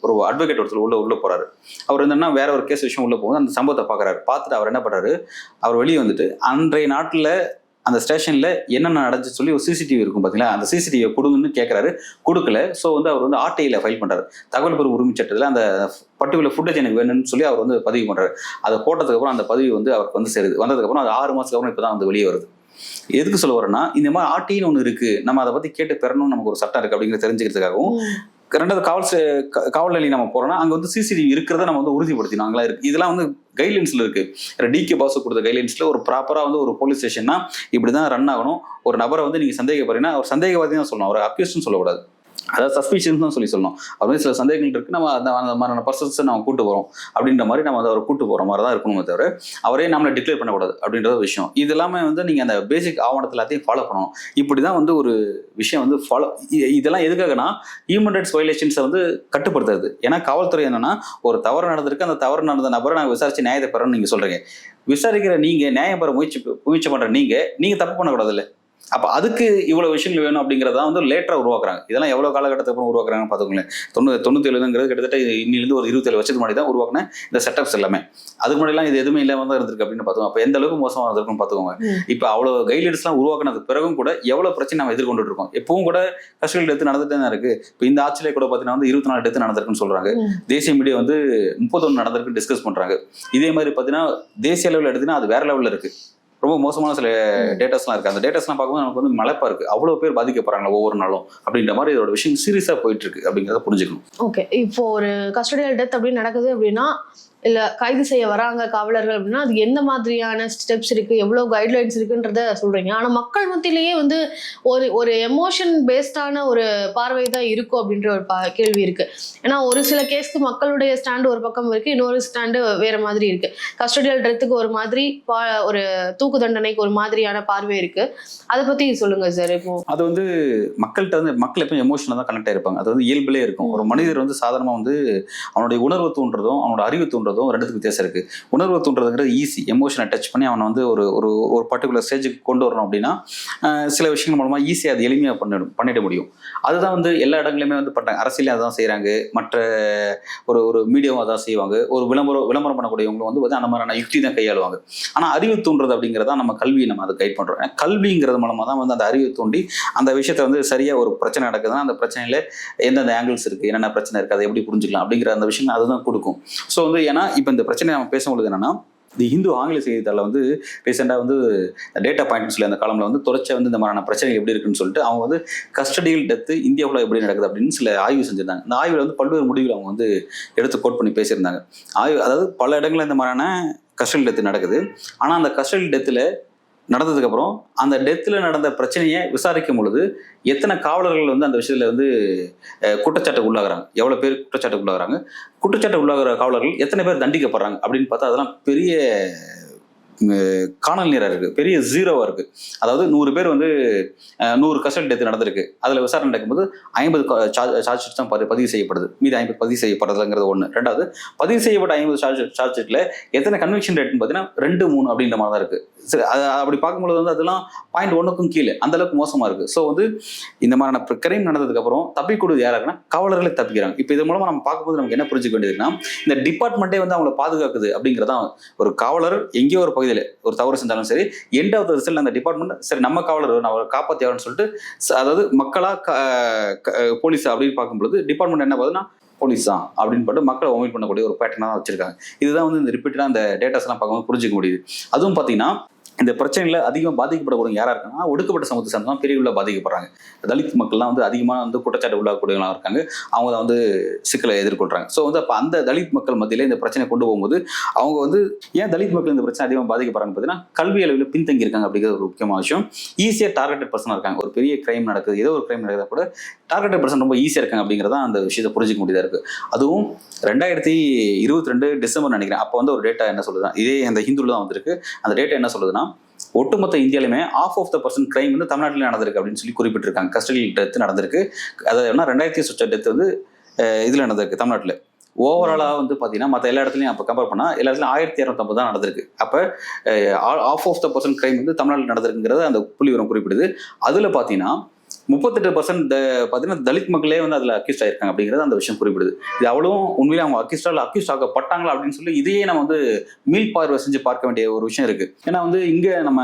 ஒரு அட்வொகேட் ஒருத்தர் உள்ளே உள்ளே போகிறாரு அவர் என்னன்னா வேற ஒரு கேஸ் விஷயம் உள்ளே போகும்போது அந்த சம்பவத்தை பார்க்குறாரு பார்த்துட்டு அவர் என்ன பண்ணுறாரு அவர் வெளியே வந்துட்டு அன்றைய நாட்டில் அந்த ஸ்டேஷனில் என்னென்ன நடந்துச்சு சொல்லி ஒரு சிசிடிவி இருக்கும் பார்த்தீங்களா அந்த சிசிடிவியை கொடுங்கன்னு கேட்குறாரு கொடுக்கல. ஸோ வந்து அவர் வந்து ஆர்டிஐயில் ஃபைல் பண்ணுறாரு தகவல் பெறும் உரிமை சட்டத்தில் அந்த பர்டிகுலர் ஃபுட்டேஜ் எனக்கு வேணும்னு சொல்லி அவர் வந்து பதிவு பண்ணுறாரு அதை போட்டதுக்கப்புறம் அந்த பதிவு வந்து அவருக்கு வந்து சேருது. வந்ததுக்கப்புறம் அது ஆறு மாதத்துக்கு அப்புறம் இப்போ தான் வந்து வெளியே வருது. எதுக்கு சொல்ல வரேன்னா இந்த மாதிரி ஆர்டின்னு ஒன்று இருக்கு. நம்ம அதை பற்றி கேட்டு பெறணும்னு நமக்கு ஒரு சட்டம் இருக்கு அப்படிங்கிறத தெரிஞ்சுக்கிறதுக்காகவும். ரெண்டாவது காவல் காவல் நிலையம் நம்ம போறோம்னா அங்க வந்து சிசிடிவி இருக்கிறத நம்ம வந்து உறுதிப்படுத்தினோம் அங்கெல்லாம் இருக்கு. இதெல்லாம் வந்து கைட்லைன்ஸ்ல இருக்கு. டிகே பாஸ் கொடுத்த கைட்லைன்ஸ்ல ஒரு ப்ராப்பரா வந்து ஒரு போலீஸ் ஸ்டேஷன்னா இப்படிதான் ரன் ஆகணும். ஒரு நபரை வந்து நீங்க சந்தேகப்படுறீங்கன்னா அவர் சந்தேகவாதி தான் சொல்லணும். அவர் அக்யூஸ்ட்னு சொல்லக்கூடாது. அதாவது சஸ்பிஷன்ஸ் தான் சொல்லி சொல்லணும். அது மாதிரி சில சந்தேகங்கள் இருக்கு. நம்ம அந்த அந்த மாதிரியான பர்சன்ஸை நம்ம கூட்டு போகிறோம் அப்படின்ற மாதிரி நம்ம அதை அவரை கூட்டு போகிற மாதிரி தான் இருக்கணுமே தவிர அவரே நம்மளை டிக்ளேர் பண்ணக்கூடாது அப்படின்றது ஒரு விஷயம். இது எல்லாமே வந்து நீங்கள் அந்த பேசிக் ஆவணத்தை எல்லாத்தையும் ஃபாலோ பண்ணணும். இப்படி தான் வந்து ஒரு விஷயம் வந்து ஃபாலோ இதெல்லாம் எதுக்காகனா ஹியூமன் ரைட்ஸ் வயலேஷன்ஸை வந்து கட்டுப்படுத்துறது. ஏன்னா காவல்துறை என்னன்னா ஒரு தவறு நடந்திருக்கு. அந்த தவறு நடந்த நபரை நாங்கள் விசாரிச்சு நியாயத்தை பெறணும்னு நீங்கள் சொல்கிறீங்க விசாரிக்கிற நீங்கள் நியாயம் பெற முயற்சி முயற்சி பண்ணுற நீங்கள் நீங்கள் தப்பு பண்ணக்கூடாது இல்லை. அப்போ அதுக்கு இவ்வளோ விஷயங்கள் வேணும் அப்படிங்கிறத வந்து லேட்டராக உருவாக்குறாங்க. இதெல்லாம் எவ்வளோ காலகட்டத்துக்கு அப்புறம் உருவாக்குறாங்கன்னு பார்த்துக்கோங்களேன். தொண்ணூறு தொண்ணூற்றி ஏழுங்கிறது கிட்டத்தட்ட இன்னிலிருந்து ஒரு இருபத்தேழு வருஷத்துக்கு முன்னாடி தான் உருவாக்குன இந்த செட்டப்ஸ் எல்லாமே. அதுக்கு முன்னாடிலாம் இது எதுவுமே இல்லாமல் தான் இருந்திருக்கு அப்படின்னு பார்த்தோம் அப்போ எந்த அளவுக்கு மோசமாக இருந்திருக்குன்னு பார்த்துக்கோங்க. இப்போ அவ்வளோ கைட்லைன்ஸ்லாம் உருவாக்குனதுக்கு பிறகும் கூட எவ்வளோ பிரச்சனை நம்ம எதிர்கொண்டுட்டு இருக்கோம். எப்பவும் கூட கஸ்டடியில் எடுத்து நடந்துட்டு தான் இருக்கு. இப்போ இந்த ஆட்சியிலே கூட பார்த்தீங்கன்னா வந்து இருபத்தி நாலு எடுத்து நடந்திருக்குன்னு சொல்றாங்க. தேசிய மீடியா வந்து முப்பத்தொன்று நடந்திருக்கு டிஸ்கஸ் பண்றாங்க. இதே மாதிரி பார்த்தீங்கன்னா தேசிய அளவில் எடுத்தீங்கன்னா அது வேற லெவலில் இருக்கு. ரொம்ப மோசமான சில டேட்டாஸ்லாம் இருக்கு. அந்த டேட்டாஸ்லாம் பார்க்கும்போது நமக்கு வந்து மலைப்பா இருக்கு. அவ்வளோ பேர் பாதிக்கப்படுறாங்க ஒவ்வொரு நாளும். அப்படின்ற மாதிரி இதோட விஷயம் சீரியஸாக போயிட்டு இருக்கு அப்படிங்கிறத புரிஞ்சுக்கணும். ஓகே இப்போ ஒரு கஸ்டடியல் டெத் அப்படின்னு நடக்குது அப்படின்னா இல்ல கைது செய்ய வராங்க காவலர்கள் அப்படின்னா அது எந்த மாதிரியான ஸ்டெப்ஸ் இருக்கு எவ்வளவு கைட்லைன்ஸ் இருக்குன்றத சொல்றீங்க. ஆனா மக்கள் மத்தியிலேயே வந்து ஒரு ஒரு எமோஷன் பேஸ்டான ஒரு பார்வை தான் இருக்கும் அப்படின்ற ஒரு பா- கேள்வி இருக்கு. ஏன்னா ஒரு சில கேஸ்க்கு மக்களுடைய ஸ்டாண்டு ஒரு பக்கம் இருக்கு இன்னொரு ஸ்டாண்டு வேற மாதிரி இருக்கு. கஸ்டடியல் டெத்துக்கு ஒரு மாதிரி பா- ஒரு தூக்கு தண்டனைக்கு ஒரு மாதிரியான பார்வை இருக்கு. அதை பத்தி சொல்லுங்க சார் இப்போ. அது வந்து மக்கள்கிட்ட வந்து மக்கள் எப்பவும் எமோஷனாக தான் கனெக்ட் ஆயிருப்பாங்க. அது வந்து இயல்பிலே இருக்கும். ஒரு மனிதர் வந்து சாதாரணமாக வந்து அவனுடைய உணர்வு தூண்டுறதும் அவனோட அறிவு தூண்டுறதும் ரெண்டுத்துக்கு வித்தியாசம் இருக்குது உணர்வு தூண்டுறதுங்கிறது ஈஸி எமோஷனை டச் பண்ணி அவனை வந்து ஒரு ஒரு ஒரு பர்டிகுலர் ஸ்டேஜுக்கு கொண்டு வரணும் அப்படின்னா சில விஷயங்கள் மூலமாக ஈஸியாக அது எளிமையாக பண்ணிடும் பண்ணிட முடியும். அதுதான் வந்து எல்லா இடங்களையுமே வந்து பண்ணுறாங்க அரசியலையும் அதான் செய்கிறாங்க மற்ற ஒரு ஒரு மீடியாவும் அதான் செய்வாங்க. ஒரு விளம்பரம் விளம்பரம் பண்ணக்கூடியவங்களும் வந்து வந்து அந்த மாதிரியான யுக்தி தான் கையாளுவாங்க. ஆனால் அறிவு தூண்டுறது அப்படிங்கிறதா நம்ம கல்வியை நம்ம அதை கைட் பண்ணுறோம் கல்விங்கிறது மூலமாக தான் வந்து அந்த அறிவை தூண்டி அந்த விஷயத்தை வந்து சரியாக ஒரு பிரச்சனை நடக்குதுன்னா அந்த பிரச்சனையில் எந்தெந்த ஆங்கிள்ஸ் இருக்குது என்னென்ன பிரச்சனை இருக்குது அதை எப்படி புரிஞ்சுக்கலாம் அப்படிங்கிற அந்த விஷயம் அதுதான் கொடுக்கும். ஸோ வந்து ஏன்னா இப்போ இந்த பிரச்சனையை நம்ம பேசும்பொழுது என்னன்னா தி ஹிந்து ஆங்கில செய்தித்தாளில் வந்து ரீசெண்டாக வந்து டேட்டா பாயிண்ட்ஸ் சொல்லி அந்த காலமில் வந்து தொடர்ச்சியாக வந்து இந்த மாதிரியான பிரச்சனைகள் எப்படி இருக்குன்னு சொல்லிட்டு அவங்க வந்து கஸ்டடியில் டெத்து இந்தியாவில் எப்படி நடக்குது அப்படின்னு சில ஆய்வு செஞ்சிருந்தாங்க. இந்த ஆய்வில் வந்து பல்வேறு முடிவுகள் அவங்க வந்து எடுத்து கோட் பண்ணி பேசியிருந்தாங்க. ஆய்வு அதாவது பல இடங்களில் இந்த மாதிரியான கஸ்டடி டெத்து நடக்குது. ஆனால் அந்த கஸ்டடி டெத்தில் நடந்ததுக்கப்புறம் அந்த டெத்தில் நடந்த பிரச்சனையை விசாரிக்கும் பொழுது எத்தனை காவலர்கள் வந்து அந்த விஷயத்தில் வந்து குற்றச்சாட்டுக்கு உள்ளாகுறாங்க? எவ்வளோ பேர் குற்றச்சாட்டுக்கு உள்ளாகிறாங்க? குற்றச்சாட்டு உள்ளாகிற காவலர்கள் எத்தனை பேர் தண்டிக்கப்படுறாங்க? அப்படின்னு பார்த்தா அதெல்லாம் பெரிய காணல் நீராக இருக்குது பெரிய ஜீரோவாக இருக்குது அதாவது நூறு பேர் வந்து நூறு கஸ்டடி டெத்து நடந்திருக்கு. அதில் விசாரணை நடக்கும்போது ஐம்பது சார்ஜ் ஷீட் தான் பதி- பதிவு செய்யப்படுது. மீது ஐம்பது பதிவு செய்யப்படுறதுங்கிறது ஒன்று ரெண்டாவது பதிவு செய்யப்பட்ட ஐம்பது சார்ஜ் சார்ஜ் ஷீட்டில் எத்தனை கன்விக்ஷன் ரேட்னு பார்த்தீங்கன்னா ரெண்டு மூணு அப்படின்ற மாதிரி தான் இருக்குது சரி அது அப்படி பார்க்கும்பொழுது வந்து அதெல்லாம் பாயிண்ட் ஒன்றுக்கும் கீழே அந்தளவுக்கு மோசமாக இருக்குது ஸோ வந்து இந்த மாதிரியான கிரைம் நடந்ததுக்கப்புறம் தப்பிக்கூடியது யாராங்கன்னா காவலர்களே தப்பிக்கிறாங்க. இப்போ இது மூலமாக நம்ம பார்க்கும்போது நமக்கு என்ன புரிஞ்சுக்க வேண்டியதுன்னா இந்த டிபார்ட்மெண்ட்டே வந்து அவங்கள பாதுகாக்குது அப்படிங்கிறதான் ஒரு காவலர் எங்கேயோ ஒரு பகுதியில் ஒரு தவறு செஞ்சாலும் சரி எண்ட் ஆஃப் த ரிசல்ட் அந்த டிபார்ட்மெண்ட் சரி நம்ம காவலர் நான் அவரை காப்பாற்றியாருன்னு சொல்லிட்டு அதாவது மக்களா க- போலீஸ் அப்படின்னு பார்க்கும்பொழுது டிபார்ட்மெண்ட் என்ன பண்ணுதுன்னா போலீஸ்? தான் அப்படின்னு போட்டு மக்களை ஒமிட் பண்ணக்கூடிய ஒரு பேட்டர்னாக தான் வச்சிருக்காங்க. இதுதான் வந்து இந்த ரிப்பீட்டடாக அந்த டேட்டாஸ்லாம் பார்க்கும்போது புரிஞ்சிக்க முடியுது. அதுவும் பார்த்தீங்கன்னா இந்த பிரச்சனையில் அதிகமாக பாதிக்கப்படக்கூடிய யாராக இருக்காங்கன்னா ஒடுக்கப்பட்ட சமூகத்தை சேர்ந்து தான் பெரிய உள்ள பாதிக்கப்படுறாங்க. தலித் மக்கள்லாம் வந்து அதிகமாக வந்து குற்றச்சாட்டு உள்ளாகக்கூடியவங்களாக இருக்காங்க. அவங்க தான் வந்து சிக்கலை எதிர்கொள்கிறாங்க ஸோ வந்து அப்போ அந்த தலித் மக்கள் மத்தியில இந்த பிரச்சனை கொண்டு போகும்போது அவங்க வந்து ஏன் தலித் மக்கள் இந்த பிரச்சனை அதிகமாக பாதிக்கப்படுறாங்க பார்த்தீங்கன்னா கல்வி அளவில் பின்தங்கி இருக்காங்க அப்படிங்கிறது ஒரு முக்கியமான விஷயம். ஈஸியாக டார்கெட்டட் பர்சனாக இருக்காங்க. ஒரு பெரிய கிரைம் நடக்குது ஏதோ ஒரு கிரைம் நடக்கிறத கூட டார்கெட்டட் பர்சன் ரொம்ப ஈஸியாக இருக்காங்க அப்படிங்கிறத அந்த விஷயத்தை புரிஞ்சிக்க முடியாத இருக்குது அதுவும் ரெண்டாயிரத்தி இருபத்தி ரெண்டு டிசம்பர் நினைக்கிறேன். அப்போ வந்து ஒரு டேட்டா என்ன சொல்லுதுன்னா இதே அந்த ஹிந்துல தான் வந்திருக்கு. அந்த டேட்டா என்ன சொல்லுதுன்னா ஒட்டுமொத்த இந்தியாலுமே half of the percent crime வந்து தமிழ்நாட்டில் நடந்திருக்கு அப்படின்னு சொல்லி குறிப்பிட்டிருக்காங்க. கஸ்டடி டெத் நடந்திருக்கு. அதாவது என்ன ரெண்டாயிரத்தி சொச்ச டெத் வந்து இதில் நடந்திருக்கு தமிழ்நாட்டில். ஓவராலாக வந்து பார்த்தீங்கன்னா மற்ற எல்லா இடத்துலையும் அப்போ கம்பேர் பண்ணால் எல்லா இடத்துலையும் ஆயிரத்தி இரநூத்தம்பது தான் நடந்திருக்கு. அப்போ half of the percent crime வந்து தமிழ்நாட்டில் நடந்திருக்குங்கிறது அந்த புள்ளி விவரம் குறிப்பிடுது. அதில் பார்த்தீங்கன்னா முப்பத்தெட்டு பர்சன்ட் பார்த்தீங்கன்னா தலித் மக்களே வந்து அதில் அக்யூஸ்ட் ஆயிருக்காங்க அப்படிங்கிறது அந்த விஷயம் குறிப்பிடுது. இது அவ்வளோ உண்மையிலே அவங்க அக்யூஸ்டால் அக்யூஸ்ட் ஆகப்பட்டாங்களா அப்படின்னு சொல்லி இதையே நம்ம வந்து மீள் பார்வை செஞ்சு பார்க்க வேண்டிய ஒரு விஷயம் இருக்கு. ஏன்னா வந்து இங்கே நம்ம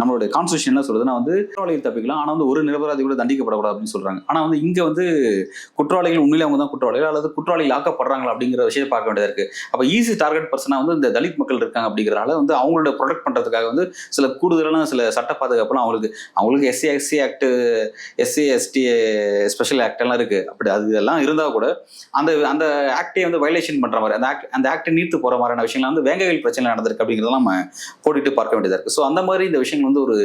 நம்மளுடைய கான்ஸ்டியூஷன் என்ன சொல்றதுன்னா வந்து குற்றவாளிகள் தப்பிக்கலாம் ஆனால் வந்து ஒரு நிரபராதி கூட தண்டிக்கப்படக்கூடாது அப்படின்னு சொல்றாங்க. ஆனால் வந்து இங்கே வந்து குற்றவாளிகள் உண்மையிலே அவங்க தான் குற்றவாளிகள் அல்லது குற்றவாளிகள் ஆக்கப்படுறாங்களா அப்படிங்கிற விஷயத்தை பார்க்க வேண்டியதாக இருக்கு. அப்போ ஈஸி டார்கெட் பர்சனாக வந்து இந்த தலித் மக்கள் இருக்காங்க அப்படிங்கிறனால வந்து அவங்களோட ப்ரொடெக்ட் பண்ணுறதுக்காக வந்து சில கூடுதலான சில சட்ட பாதுகாப்புலாம் அவங்களுக்கு அவங்களுக்கு SC SC act SC ST special act எல்லாம் இருக்கு. அப்படி அது இதெல்லாம் இருந்தா கூட அந்த அந்த ஆக்டே வந்து வயலேஷன் பண்ற மாதிரி அந்த ஆக்ட் அந்த ஆக்டை நீர்த்து போற மாதிரியான விஷயங்கள் வந்து வேங்கவேல் பிரச்சனை நடந்திருக்கு அப்படிங்கிறதெல்லாம் நம்ம போட்டுட்டு பார்க்க வேண்டியதா இருக்கு. ஸோ அந்த மாதிரி இந்த விஷயங்கள் வந்து ஒரு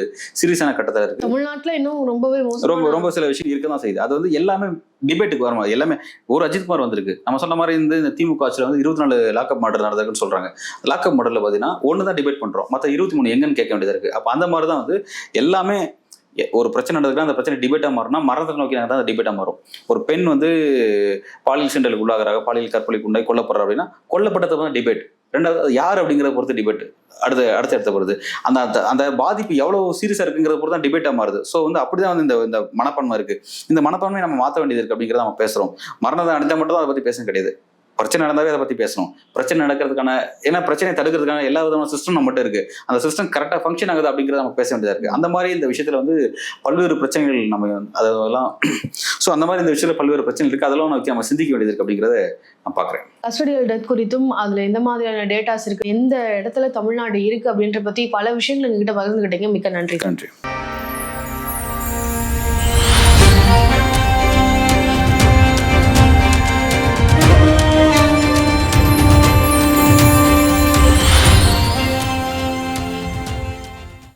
சீரியஸான கட்டத்தில் இருக்கு. தமிழ்நாட்டுல இன்னும் ரொம்பவே ரொம்ப ரொம்ப சில விஷயம் இருக்க தான் செய்யுது. அது வந்து எல்லாமே டிபேட்டுக்கு வர மாதிரி எல்லாமே ஒரு அஜித்குமார் வந்திருக்கு. நம்ம சொன்ன மாதிரி இந்த திமுக ஆட்சியில் வந்து இருபத்தி நாலு லாக்அப் மாடல் நடந்திருக்குன்னு சொல்றாங்க. லாக்அப் மாடலில் பார்த்தீங்கன்னா ஒன்று தான் டிபேட் பண்றோம். மற்ற இருபத்தி மூணு எங்கன்னு கேட்க வேண்டியதா இருக்கு. அப்போ அந்த மாதிரி தான் வந்து எல்லாமே ஒரு பிரச்சனை நடக்குதுன்னா அந்த பிரச்சனை டிபேட்டாக மாறினா மரணத்தை நோக்கி தான் அந்த டிபேட்டாக மாறும். ஒரு பெண் வந்து பாலியல் சென்றலுக்கு உள்ளாகிறாங்க பாலியல் கற்பழிக்கு உண்டாகி கொல்லப்படுறா அப்படின்னா கொல்லப்பட்டது தான் டிபேட் ரெண்டாவது யார் அப்படிங்கிறத பொறுத்து டிபேட் அடுத்த அடுத்த இடத்த பொறுத்து அந்த அந்த- அந்த பாதிப்பு எவ்வளவு சீரியஸாக இருக்குங்கிறத பொறுத்து தான் டிபேட்டாக மாறுது. ஸோ வந்து அப்படிதான் வந்து இந்த இந்த மனப்பான்மை இருக்கு. இந்த மனப்பான்மையை நம்ம மாற்ற வேண்டியது இருக்கு அப்படிங்கிறத நம்ம பேசுறோம். மரணத்தை அடைஞ்சா மட்டும் தான் அதை பற்றி பேச கிடையாது பிரச்சனை நடந்தாவே அதை பற்றி பேசணும். பிரச்சனை நடக்கிறதுக்கான ஏன்னா பிரச்சனையை தடுக்கிறதுக்கான எல்லா விதமான சிஸ்டம் நம்மகிட்ட இருக்கு. அந்த சிஸ்டம் கரெக்டாக ஃபங்க்ஷன் ஆகுது அப்படிங்கிறத நம்ம பேச வேண்டியதாக இருக்கு. அந்த மாதிரி இந்த விஷயத்துல வந்து பல்வேறு பிரச்சனைகள் நம்ம அதெல்லாம் ஸோ அந்த மாதிரி இந்த விஷயத்துல பல்வேறு பிரச்சனை இருக்கு. அதெல்லாம் நம்ம நம்ம சிந்திக்க வேண்டியது இருக்கு அப்படிங்கிறத நான் பார்க்குறேன் கஸ்டடியல் டெத் குறித்தும் அதுல எந்த மாதிரியான டேட்டாஸ் இருக்கு எந்த இடத்துல தமிழ்நாடு இருக்கு அப்படின்ற பத்தி பல விஷயங்கள் எங்ககிட்ட பகிர்ந்துகிட்டீங்க. மிக்க நன்றி. நன்றி.